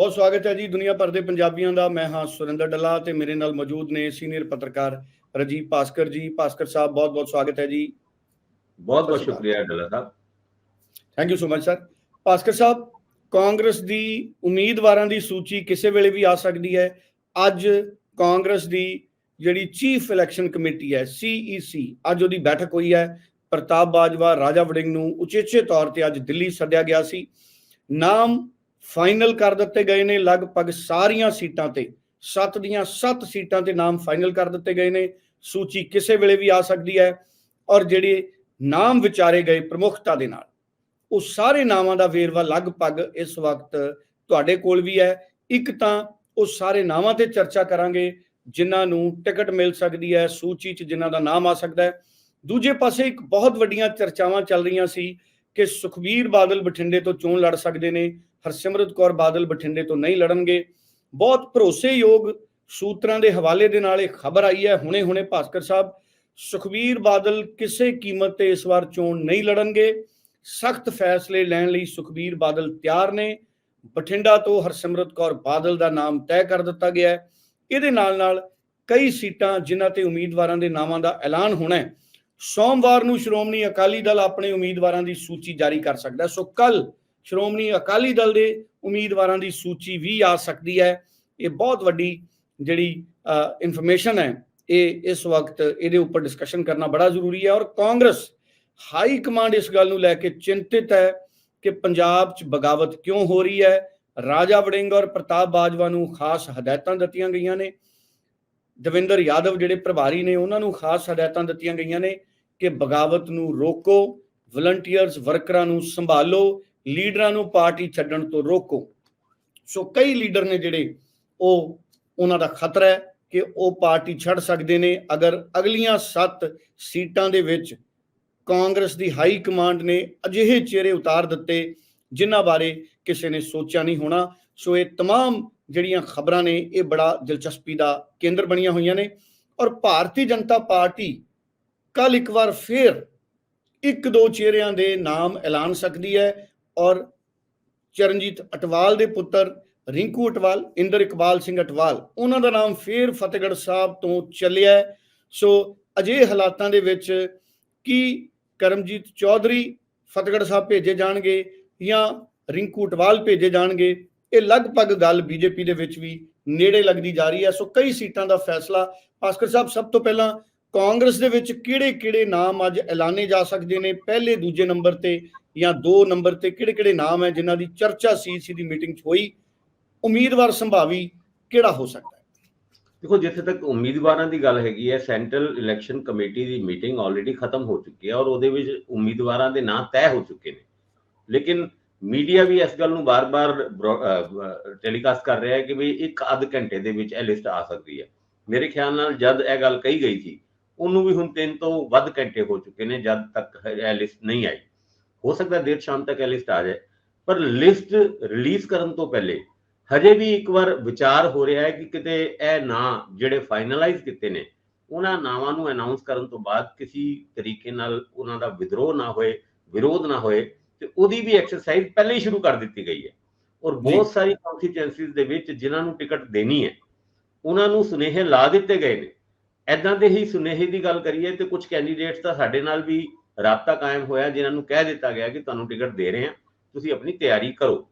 ਬਹੁਤ ਸਵਾਗਤ ਹੈ ਜੀ। ਦੁਨੀਆ ਭਰ ਦੇ ਪੰਜਾਬੀਆਂ ਦਾ ਮੈਂ ਹਾਂ ਸੁਰਿੰਦਰ ਡੱਲਾ ਤੇ ਮੇਰੇ ਨਾਲ ਮੌਜੂਦ ਨੇ ਸੀਨੀਅਰ ਪੱਤਰਕਾਰ ਰਜੀਵ ਭਾਸਕਰ ਜੀ। ਭਾਸਕਰ ਸਾਹਿਬ ਬਹੁਤ ਬਹੁਤ ਸਵਾਗਤ ਹੈ ਜੀ। ਬਹੁਤ ਬਹੁਤ ਸ਼ੁਕਰੀਆ Dalla sahib. Thank you so much sir Bhaskar sahib Congress ਦੀ ਉਮੀਦਵਾਰਾਂ ਦੀ ਸੂਚੀ ਕਿਸੇ ਵੇਲੇ ਵੀ ਆ ਸਕਦੀ ਹੈ? ਅੱਜ ਕਾਂਗਰਸ ਦੀ ਜਿਹੜੀ ਚੀਫ ਇਲੈਕਸ਼ਨ ਕਮੇਟੀ ਹੈ ਸੀਈਸੀ ਅੱਜ ਉਹਦੀ ਬੈਠਕ ਹੋਈ ਹੈ। ਪ੍ਰਤਾਪ ਬਾਜਵਾ ਰਾਜਾ ਵੜਿੰਗ ਨੂੰ ਉਚੇਚੇ ਤੌਰ ਤੇ ਅੱਜ ਦਿੱਲੀ ਸੱਦਿਆ ਗਿਆ ਸੀ। ਨਾਮ ਫਾਈਨਲ ਕਰ ਦਿੱਤੇ ਗਏ ਨੇ, ਲਗਭਗ ਸਾਰੀਆਂ ਸੀਟਾਂ ਤੇ 7 ਦੀਆਂ 7 ਸੀਟਾਂ ਤੇ ਨਾਮ ਫਾਈਨਲ ਕਰ ਦਿੱਤੇ ਗਏ ਨੇ, ਸੂਚੀ ਕਿਸੇ ਵੇਲੇ ਵੀ ਆ ਸਕਦੀ ਹੈ ਔਰ ਜਿਹੜੇ ਨਾਮ ਵਿਚਾਰੇ ਗਏ ਪ੍ਰਮੁੱਖਤਾ ਦੇ ਨਾਲ, ਉਹ ਸਾਰੇ ਨਾਵਾਂ ਦਾ ਵੇਰਵਾ ਲਗਭਗ ਇਸ ਵਕਤ ਤੁਹਾਡੇ ਕੋਲ ਵੀ ਹੈ, ਇੱਕ ਤਾਂ ਉਹ ਸਾਰੇ ਨਾਵਾਂ ਤੇ ਚਰਚਾ ਕਰਾਂਗੇ, ਜਿਨ੍ਹਾਂ ਨੂੰ ਟਿਕਟ ਮਿਲ ਸਕਦੀ ਹੈ, ਸੂਚੀ 'ਚ ਜਿਨ੍ਹਾਂ ਦਾ ਨਾਮ ਆ ਸਕਦਾ ਹੈ, ਦੂਜੇ ਪਾਸੇ ਇੱਕ ਬਹੁਤ ਵੱਡੀਆਂ ਚਰਚਾਵਾਂ ਚੱਲ ਰਹੀਆਂ ਸੀ ਕਿ ਸੁਖਬੀਰ ਬਾਦਲ ਬਠਿੰਡੇ ਤੋਂ ਚੋਣ ਲੜ ਸਕਦੇ ਨੇ, ਹਰਸਿਮਰਤ ਕੌਰ ਬਾਦਲ ਬਠਿੰਡੇ ਤੋਂ ਨਹੀਂ ਲੜਨਗੇ। ਬਹੁਤ ਭਰੋਸੇਯੋਗ ਸੂਤਰਾਂ ਦੇ ਹਵਾਲੇ ਦੇ ਨਾਲ ਇਹ ਖਬਰ ਆਈ ਹੈ, ਹੁਣੇ-ਹੁਣੇ ਭਾਸਕਰ ਸਾਹਿਬ, ਸੁਖਬੀਰ ਬਾਦਲ ਕਿਸੇ ਕੀਮਤ ਤੇ ਇਸ ਵਾਰ ਚੋਣ ਨਹੀਂ ਲੜਨਗੇ। ਸਖਤ ਫੈਸਲੇ ਲੈਣ ਲਈ ਸੁਖਬੀਰ ਬਾਦਲ ਤਿਆਰ ਨੇ। ਬਠਿੰਡਾ ਤੋਂ ਹਰਸਿਮਰਤ ਕੌਰ ਬਾਦਲ ਦਾ ਨਾਮ ਤੈਅ ਕਰ ਦਿੱਤਾ ਗਿਆ ਹੈ। ਇਹਦੇ ਨਾਲ ਨਾਲ ਕਈ ਸੀਟਾਂ ਜਿਨ੍ਹਾਂ ਤੇ ਉਮੀਦਵਾਰਾਂ ਦੇ ਨਾਵਾਂ ਦਾ ਐਲਾਨ ਹੋਣਾ ਹੈ। ਸੋਮਵਾਰ ਨੂੰ ਸ਼੍ਰੋਮਣੀ ਅਕਾਲੀ ਦਲ ਆਪਣੇ ਉਮੀਦਵਾਰਾਂ ਦੀ ਸੂਚੀ ਜਾਰੀ ਕਰ ਸਕਦਾ ਹੈ। ਸੋ ਕੱਲ ਸ਼੍ਰੋਮਣੀ ਅਕਾਲੀ ਦਲ ਦੇ ਉਮੀਦਵਾਰਾਂ ਦੀ ਸੂਚੀ ਵੀ ਆ ਸਕਦੀ ਹੈ। ਇਹ ਬਹੁਤ ਵੱਡੀ ਜਿਹੜੀ ਇਨਫੋਰਮੇਸ਼ਨ ਹੈ। ਇਹ, ਇਸ ਵਕਤ ਇਹਦੇ ਉੱਪਰ ਡਿਸਕਸ਼ਨ ਕਰਨਾ ਬੜਾ ਜ਼ਰੂਰੀ ਹੈ। ਔਰ ਕਾਂਗਰਸ ਹਾਈ ਕਮਾਂਡ ਇਸ ਗੱਲ ਨੂੰ ਲੈ ਕੇ ਚਿੰਤਿਤ ਹੈ ਕਿ ਪੰਜਾਬ 'ਚ ਬਗਾਵਤ ਕਿਉਂ ਹੋ ਰਹੀ ਹੈ। ਰਾਜਾ ਵੜਿੰਗ ਔਰ ਪ੍ਰਤਾਪ ਬਾਜਵਾ ਨੂੰ ਖਾਸ ਹਦਾਇਤਾਂ ਦਿੱਤੀਆਂ ਗਈਆਂ ਨੇ। ਦਵਿੰਦਰ ਯਾਦਵ ਜਿਹੜੇ ਪ੍ਰਭਾਰੀ ਨੇ, ਉਹਨਾਂ ਨੂੰ ਖਾਸ ਹਦਾਇਤਾਂ ਦਿੱਤੀਆਂ ਗਈਆਂ ਨੇ। ਕਿ ਬਗਾਵਤ ਨੂੰ ਰੋਕੋ ਵਲੰਟੀਅਰਸ ਵਰਕਰਾਂ ਨੂੰ ਸੰਭਾਲੋ ਲੀਡਰਾਂ ਨੂੰ ਪਾਰਟੀ ਛੱਡਣ ਤੋਂ ਰੋਕੋ ਸੋ ਕਈ ਲੀਡਰ ਨੇ ਜਿਹੜੇ ਉਹ ਉਹਨਾਂ ਦਾ ਖਤਰਾ ਹੈ ਕਿ ਉਹ ਪਾਰਟੀ ਛੱਡ ਸਕਦੇ ਨੇ ਅਗਰ ਅਗਲੀਆਂ 7 ਸੀਟਾਂ ਦੇ ਵਿੱਚ ਕਾਂਗਰਸ ਦੀ ਹਾਈ ਕਮਾਂਡ ਨੇ ਅਜਿਹੇ ਚਿਹਰੇ ਉਤਾਰ ਦਿੱਤੇ ਜਿਨ੍ਹਾਂ ਬਾਰੇ ਕਿਸੇ ਨੇ ਸੋਚਿਆ ਨਹੀਂ ਹੋਣਾ ਸੋ ਇਹ तमाम ਜਿਹੜੀਆਂ ਖਬਰਾਂ ਨੇ ਇਹ ਬੜਾ ਦਿਲਚਸਪੀ ਦਾ ਕੇਂਦਰ ਬਣੀਆਂ ਹੋਈਆਂ ਨੇ ਔਰ ਭਾਰਤੀ ਜਨਤਾ ਪਾਰਟੀ ਕੱਲ ਇੱਕ ਵਾਰ ਫੇਰ ਇੱਕ ਦੋ ਚਿਹਰਿਆਂ ਦੇ ਨਾਮ ਐਲਾਨ ਸਕਦੀ ਹੈ ਔਰ ਚਰਨਜੀਤ ਅਟਵਾਲ ਦੇ ਪੁੱਤਰ ਰਿੰਕੂ ਅਟਵਾਲ, ਇੰਦਰ ਇਕਬਾਲ ਸਿੰਘ ਅਟਵਾਲ, ਉਹਨਾਂ ਦਾ ਨਾਮ ਫੇਰ ਫਤਿਹਗੜ੍ਹ ਸਾਹਿਬ ਤੋਂ ਚੱਲਿਆ ਸੋ ਅਜੇ ਹਾਲਾਤਾਂ ਦੇ ਵਿੱਚ ਕੀ ਕਰਮਜੀਤ ਚੌਧਰੀ ਫਤਿਹਗੜ੍ਹ ਸਾਹਿਬ ਭੇਜੇ ਜਾਣਗੇ ਜਾਂ ਰਿੰਕੂ ਅਟਵਾਲ ਭੇਜੇ ਜਾਣਗੇ, ਇਹ ਲਗਭਗ ਗੱਲ ਬੀਜੇਪੀ ਦੇ ਵਿੱਚ ਵੀ ਨੇੜੇ ਲੱਗਦੀ ਜਾ ਰਹੀ ਹੈ। ਸੋ ਕਈ ਸੀਟਾਂ ਦਾ ਫੈਸਲਾ ਭਾਸਕਰ ਸਾਹਿਬ, ਸਭ ਤੋਂ ਪਹਿਲਾਂ ਕਾਂਗਰਸ ਦੇ ਵਿੱਚ ਕਿਹੜੇ-ਕਿਹੜੇ ਨਾਮ ਅੱਜ ਐਲਾਨੇ ਜਾ ਸਕਦੇ ਨੇ? ਪਹਿਲੇ, ਦੂਜੇ ਨੰਬਰ ਤੇ ਜਾਂ ਦੋ ਨੰਬਰ ਤੇ ਕਿਹੜੇ-ਕਿਹੜੇ ਨਾਮ ਹੈ ਜਿਨ੍ਹਾਂ ਦੀ ਚਰਚਾ ਸੀਸੀ ਦੀ ਮੀਟਿੰਗ 'ਚ ਹੋਈ? ਉਮੀਦਵਾਰ ਸੰਭਾਵੀ ਕਿਹੜਾ ਹੋ ਸਕਦਾ ਹੈ? ਦੇਖੋ, ਜਿੱਥੇ ਤੱਕ ਉਮੀਦਵਾਰਾਂ ਦੀ ਗੱਲ ਹੈਗੀ ਹੈ ਸੈਂਟਰਲ ਇਲੈਕਸ਼ਨ ਕਮੇਟੀ ਦੀ ਮੀਟਿੰਗ ਆਲਰੇਡੀ ਖਤਮ ਹੋ ਚੁੱਕੀ ਹੈ ਔਰ ਉਹਦੇ ਵਿੱਚ ਉਮੀਦਵਾਰਾਂ ਦੇ ਨਾਂ ਤੈਅ ਹੋ ਚੁੱਕੇ ਨੇ। ਲੇਕਿਨ ਮੀਡੀਆ ਵੀ ਇਸ ਗੱਲ ਨੂੰ ਬਾਰ-ਬਾਰ ਟੈਲੀਕਾਸਟ ਕਰ ਰਿਹਾ ਹੈ ਕਿ ਵੀ ਇੱਕ ਅੱਧ ਘੰਟੇ ਦੇ ਵਿੱਚ ਇਹ ਲਿਸਟ ਆ ਸਕਦੀ ਹੈ। ਮੇਰੇ ਖਿਆਲ ਨਾਲ ਜਦ ਇਹ ਗੱਲ ਕਹੀ ਗਈ ਸੀ ਉਹਨੂੰ ਵੀ ਹੁਣ ਤਿੰਨ ਤੋਂ ਵੱਧ ਘੰਟੇ ਹੋ ਚੁੱਕੇ ਨੇ ਜਦ ਤੱਕ ਇਹ ਲਿਸਟ ਨਹੀਂ ਆਈ। ਹੋ ਸਕਦਾ ਦੇਰ ਸ਼ਾਮ ਤੱਕ ਇਹ ਲਿਸਟ ਆ ਜਾਏ ਪਰ ਲਿਸਟ ਰਿਲੀਜ਼ ਕਰਨ ਤੋਂ ਪਹਿਲੇ ਹਜੇ ਵੀ ਇੱਕ ਵਾਰ ਵਿਚਾਰ ਹੋ ਰਿਹਾ ਹੈ ਕਿ ਕਿਤੇ ਇਹ ਨਾਂ ਜਿਹੜੇ ਫਾਈਨਲਾਈਜ਼ ਕੀਤੇ ਨੇ ਉਹਨਾਂ ਨਾਵਾਂ ਨੂੰ ਅਨਾਉਂਸ ਕਰਨ ਤੋਂ ਬਾਅਦ ਕਿਸੇ ਤਰੀਕੇ ਨਾਲ ਉਹਨਾਂ ਦਾ ਵਿਦਰੋਹ ਨਾ ਹੋਏ ਵਿਰੋਧ ਨਾ ਹੋਏ ਤੇ ਉਹਦੀ ਵੀ ਐਕਸਰਸਾਈਜ਼ ਪਹਿਲੇ ਹੀ ਸ਼ੁਰੂ ਕਰ ਦਿੱਤੀ ਗਈ ਹੈ। ਔਰ ਬਹੁਤ ਸਾਰੀ ਕਨਸਟੀਚੁਐਂਸੀਜ਼ ਦੇ ਵਿੱਚ ਜਿਨ੍ਹਾਂ ਨੂੰ ਟਿਕਟ ਦੇਣੀ ਹੈ ਉਹਨਾਂ ਨੂੰ ਸੁਨੇਹੇ ਲਾ ਦਿੱਤੇ ਗਏ ਨੇ। ਐਦਾਂ ਦੇ ਹੀ ਸੁਨੇਹੇ ਦੀ ਗੱਲ ਕਰੀਏ ਤੇ ਕੁਝ ਕੈਂਡੀਡੇਟਸ ਤਾਂ ਸਾਡੇ ਨਾਲ ਵੀ ਰਾਬਤਾ ਕਾਇਮ ਹੋਇਆ, ਜਿਨ੍ਹਾਂ ਨੂੰ ਕਹਿ ਦਿੱਤਾ ਗਿਆ ਕਿ ਤੁਹਾਨੂੰ ਟਿਕਟ ਦੇ ਰਹੇ ਹਾਂ, ਤੁਸੀਂ ਆਪਣੀ ਤਿਆਰੀ ਕਰੋ।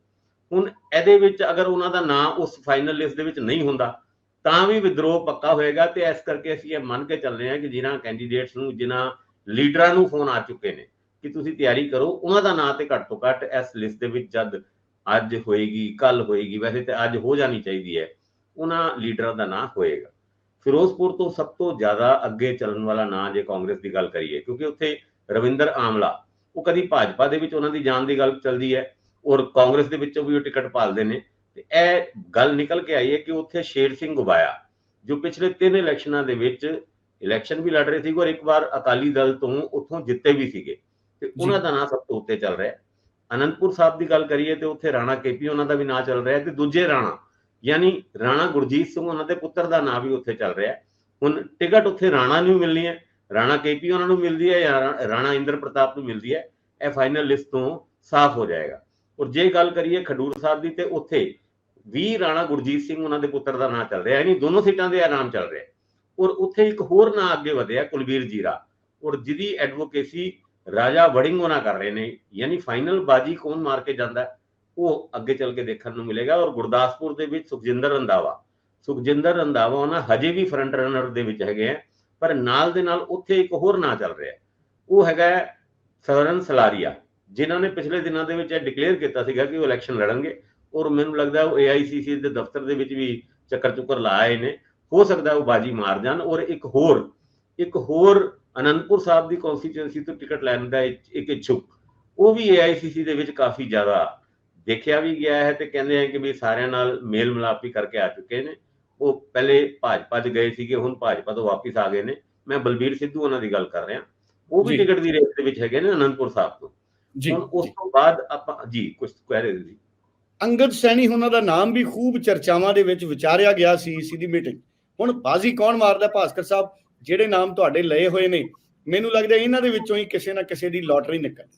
ਹੁਣ ਇਹਦੇ ਵਿੱਚ ਅਗਰ ਉਹਨਾਂ ਦਾ ਨਾਂ ਉਸ ਫਾਈਨਲ ਲਿਸਟ ਦੇ ਵਿੱਚ ਨਹੀਂ ਹੁੰਦਾ, ਤਾਂ ਵੀ ਵਿਦਰੋਹ ਪੱਕਾ ਹੋਏਗਾ ਤੇ ਇਸ ਕਰਕੇ ਅਸੀਂ ਇਹ ਮੰਨ ਕੇ ਚੱਲ ਰਹੇ ਹਾਂ ਕਿ ਜਿਨ੍ਹਾਂ ਕੈਂਡੀਡੇਟਸ ਨੂੰ, ਜਿਨ੍ਹਾਂ ਲੀਡਰਾਂ ਨੂੰ ਫੋਨ ਆ ਚੁੱਕੇ ਨੇ ਕਿ ਤੁਸੀਂ ਤਿਆਰੀ ਕਰੋ, ਉਹਨਾਂ ਦਾ ਨਾਂ ਤੇ ਘੱਟ ਤੋਂ ਘੱਟ ਇਸ ਲਿਸਟ ਦੇ ਵਿੱਚ ਜਦ ਅੱਜ ਹੋਏਗੀ ਕੱਲ ਹੋਏਗੀ, ਵੈਸੇ ਤੇ ਅੱਜ ਹੋ ਜਾਣੀ ਚਾਹੀਦੀ ਹੈ, ਉਹਨਾਂ ਲੀਡਰਾਂ ਦਾ ਨਾਂ ਹੋਏਗਾ। ਫਿਰੋਜ਼ਪੁਰ ਤੋਂ ਸਭ ਤੋਂ ਜ਼ਿਆਦਾ ਅੱਗੇ ਚੱਲਣ ਵਾਲਾ ਨਾਂ ਜੇ ਕਾਂਗਰਸ ਦੀ ਗੱਲ ਕਰੀਏ ਕਿਉਂਕਿ ਉੱਥੇ ਰਵਿੰਦਰ ਆਮਲਾ ਉਹ ਕਦੀ ਭਾਜਪਾ ਦੇ ਵਿੱਚ ਉਹਨਾਂ ਦੀ ਜਾਣ ਦੀ ਗੱਲ ਚੱਲਦੀ ਹੈ ਔਰ ਕਾਂਗਰਸ ਦੇ ਵਿੱਚੋਂ ਵੀ ਉਹ ਟਿਕਟ ਭਾਲਦੇ ਨੇ। ਤੇ ਇਹ ਗੱਲ ਨਿਕਲ ਕੇ ਆਈ ਹੈ ਕਿ ਉੱਥੇ ਸ਼ੇਰ ਸਿੰਘ ਗੁਬਾਇਆ ਜੋ ਪਿਛਲੇ ਤਿੰਨ ਇਲੈਕਸ਼ਨਾਂ ਦੇ ਵਿੱਚ ਇਲੈਕਸ਼ਨ ਵੀ ਲੜ ਰਹੇ ਸੀ ਔਰ ਇੱਕ ਵਾਰ ਅਕਾਲੀ ਦਲ ਤੋਂ ਉੱਥੋਂ ਜਿੱਤੇ ਵੀ ਸੀਗੇ ਤੇ ਉਹਨਾਂ ਦਾ ਨਾਂ ਸਭ ਤੋਂ ਉੱਤੇ ਚੱਲ ਰਿਹਾ ਹੈ। ਅਨੰਦਪੁਰ ਸਾਹਿਬ ਦੀ ਗੱਲ ਕਰੀਏ ਤੇ ਉੱਥੇ ਰਾਣਾ ਕੇਪੀ ਉਹਨਾਂ ਦਾ ਵੀ ਨਾਂ ਚੱਲ ਰਿਹਾ ਤੇ ਦੂਜੇ ਰਾਣਾ ਯਾਨੀ ਰਾਣਾ ਗੁਰਜੀਤ ਸਿੰਘ ਉਹਨਾਂ ਦੇ ਪੁੱਤਰ ਦਾ ਨਾਂ ਵੀ ਉੱਥੇ ਚੱਲ ਰਿਹਾ ਹੁਣ ਟਿਕਟ ਉੱਥੇ ਰਾਣਾ ਨੂੰ ਮਿਲਣੀ ਹੈ। ਰਾਣਾ ਕੇਪੀ ਉਹਨਾਂ ਨੂੰ ਮਿਲਦੀ ਹੈ ਜਾਂ ਰਾਣਾ ਇੰਦਰ ਪ੍ਰਤਾਪ ਨੂੰ ਮਿਲਦੀ ਹੈ। ਇਹ ਫਾਈਨਲ ਲਿਸਟ ਤੋਂ ਸਾਫ਼ ਹੋ ਜਾਏਗਾ। ਔਰ ਜੇ ਗੱਲ ਕਰੀਏ ਖਡੂਰ ਸਾਹਿਬ ਦੀ ਤੇ ਉੱਥੇ ਵੀ ਰਾਣਾ ਗੁਰਜੀਤ ਸਿੰਘ ਉਹਨਾਂ ਦੇ ਪੁੱਤਰ ਦਾ ਨਾਂ ਚੱਲ ਰਿਹਾ ਯਾਨੀ ਦੋਨੋਂ ਸੀਟਾਂ ਦੇ ਆਰਾਮ ਚੱਲ ਰਿਹਾ ਔਰ ਉੱਥੇ ਇੱਕ ਹੋਰ ਨਾਂ ਅੱਗੇ ਵਧਿਆ ਕੁਲਵੀਰ ਜੀਰਾ। ਔਰ ਜਿਹਦੀ ਐਡਵੋਕੇਸੀ ਰਾਜਾ ਵੜਿੰਗ ਉਹਨਾਂ ਕਰ ਰਹੇ ਨੇ। ਯਾਨੀ ਫਾਈਨਲ ਬਾਜੀ ਕੌਣ ਮਾਰ ਕੇ ਜਾਂਦਾ ਹੈ, ਉਹ ਅੱਗੇ ਚੱਲ ਕੇ ਦੇਖਣ ਨੂੰ ਮਿਲੇਗਾ ਔਰ ਗੁਰਦਾਸਪੁਰ ਦੇ ਵਿੱਚ ਸੁਖਜਿੰਦਰ ਰੰਧਾਵਾ ਸੁਖਜਿੰਦਰ ਰੰਧਾਵਾ ਉਹਨਾਂ ਹਜੇ ਵੀ ਫਰੰਟ ਰਨਰ ਦੇ ਵਿੱਚ ਹੈਗੇ ਆ, ਪਰ ਨਾਲ ਦੇ ਨਾਲ ਉੱਥੇ ਇੱਕ ਹੋਰ ਨਾਂ ਚੱਲ ਰਿਹਾ ਉਹ ਹੈਗਾ ਹੈ ਸਵਰਨ ਸਲਾਰੀਆ, ਜਿਨ੍ਹਾਂ ਨੇ ਪਿਛਲੇ ਦਿਨਾਂ ਦੇ ਵਿੱਚ ਇਹ ਡਿਕਲੇਅਰ ਕੀਤਾ ਸੀਗਾ ਕਿ ਉਹ ਇਲੈਕਸ਼ਨ ਲੜਨਗੇ ਔਰ ਮੈਨੂੰ ਲੱਗਦਾ ਉਹ AICC ਦੇ ਦਫ਼ਤਰ ਦੇ ਵਿੱਚ ਵੀ ਚੱਕਰ ਚੁੱਕਰ ਲਾ ਆਏ ਨੇ, ਹੋ ਸਕਦਾ ਉਹ ਬਾਜੀ ਮਾਰ ਜਾਣ ਔਰ ਇੱਕ ਹੋਰ ਇੱਕ ਹੋਰ ਅਨੰਦਪੁਰ ਸਾਹਿਬ ਦੀ ਕਨਸਟੀਚੁਐਂਸੀ ਤੋਂ ਟਿਕਟ ਲੈਣ ਦਾ ਇੱਕ ਇੱਛੁਕ, ਉਹ ਵੀ AICC ਦੇ ਵਿੱਚ ਕਾਫੀ ਜ਼ਿਆਦਾ ਦੇਖਿਆ ਵੀ ਗਿਆ ਹੈ ਤੇ ਕਹਿੰਦੇ ਆ ਕਿ ਵੀ ਸਾਰਿਆਂ ਨਾਲ ਮੇਲ ਮਿਲਾਪ ਵੀ ਕਰਕੇ ਆ ਚੁੱਕੇ ਨੇ। ਉਹ ਪਹਿਲੇ ਭਾਜਪਾ 'ਚ ਗਏ ਸੀਗੇ ਹੁਣ ਭਾਜਪਾ ਤੋਂ ਵਾਪਸ ਆ ਗਏ ਨੇ। ਮੈਂ ਬਲਬੀਰ ਸਿੱਧੂ ਉਹਨਾਂ ਦੀ ਗੱਲ ਕਰ ਰਿਹਾ। ਉਹ ਵੀ। ਟਿਕਟ ਦੀ ਰੇਸ ਦੇ ਵਿੱਚ ਹੈਗੇ ਨੇ ਅਨੰਦਪੁਰ ਸਾਹਿਬ ਤੋਂ। ਜੀ। ਉਸ ਤੋਂ ਬਾਅਦ ਆਪਾਂ ਜੀ ਕੁਝ ਕਹਿ ਰਹੇ ਸੀ। ਅੰਗਦ ਸੈਣੀ ਉਹਨਾਂ ਦਾ ਨਾਮ ਵੀ ਖੂਬ ਚਰਚਾਵਾਂ ਦੇ ਵਿੱਚ ਵਿਚਾਰਿਆ ਗਿਆ ਸੀ ਸੀ ਦੀ ਮੀਟਿੰਗ। ਹੁਣ ਬਾਜ਼ੀ ਕੌਣ ਮਾਰਦਾ ਭਾਸਕਰ ਸਾਹਿਬ? ਜਿਹੜੇ ਨਾਮ ਤੁਹਾਡੇ ਲਏ ਹੋਏ ਨੇ ਮੈਨੂੰ ਲੱਗਦਾ ਇਹਨਾਂ ਦੇ ਵਿੱਚੋਂ ਹੀ ਕਿਸੇ ਨਾ ਕਿਸੇ ਦੀ ਲੋਟਰੀ ਨਿਕਲਣੀ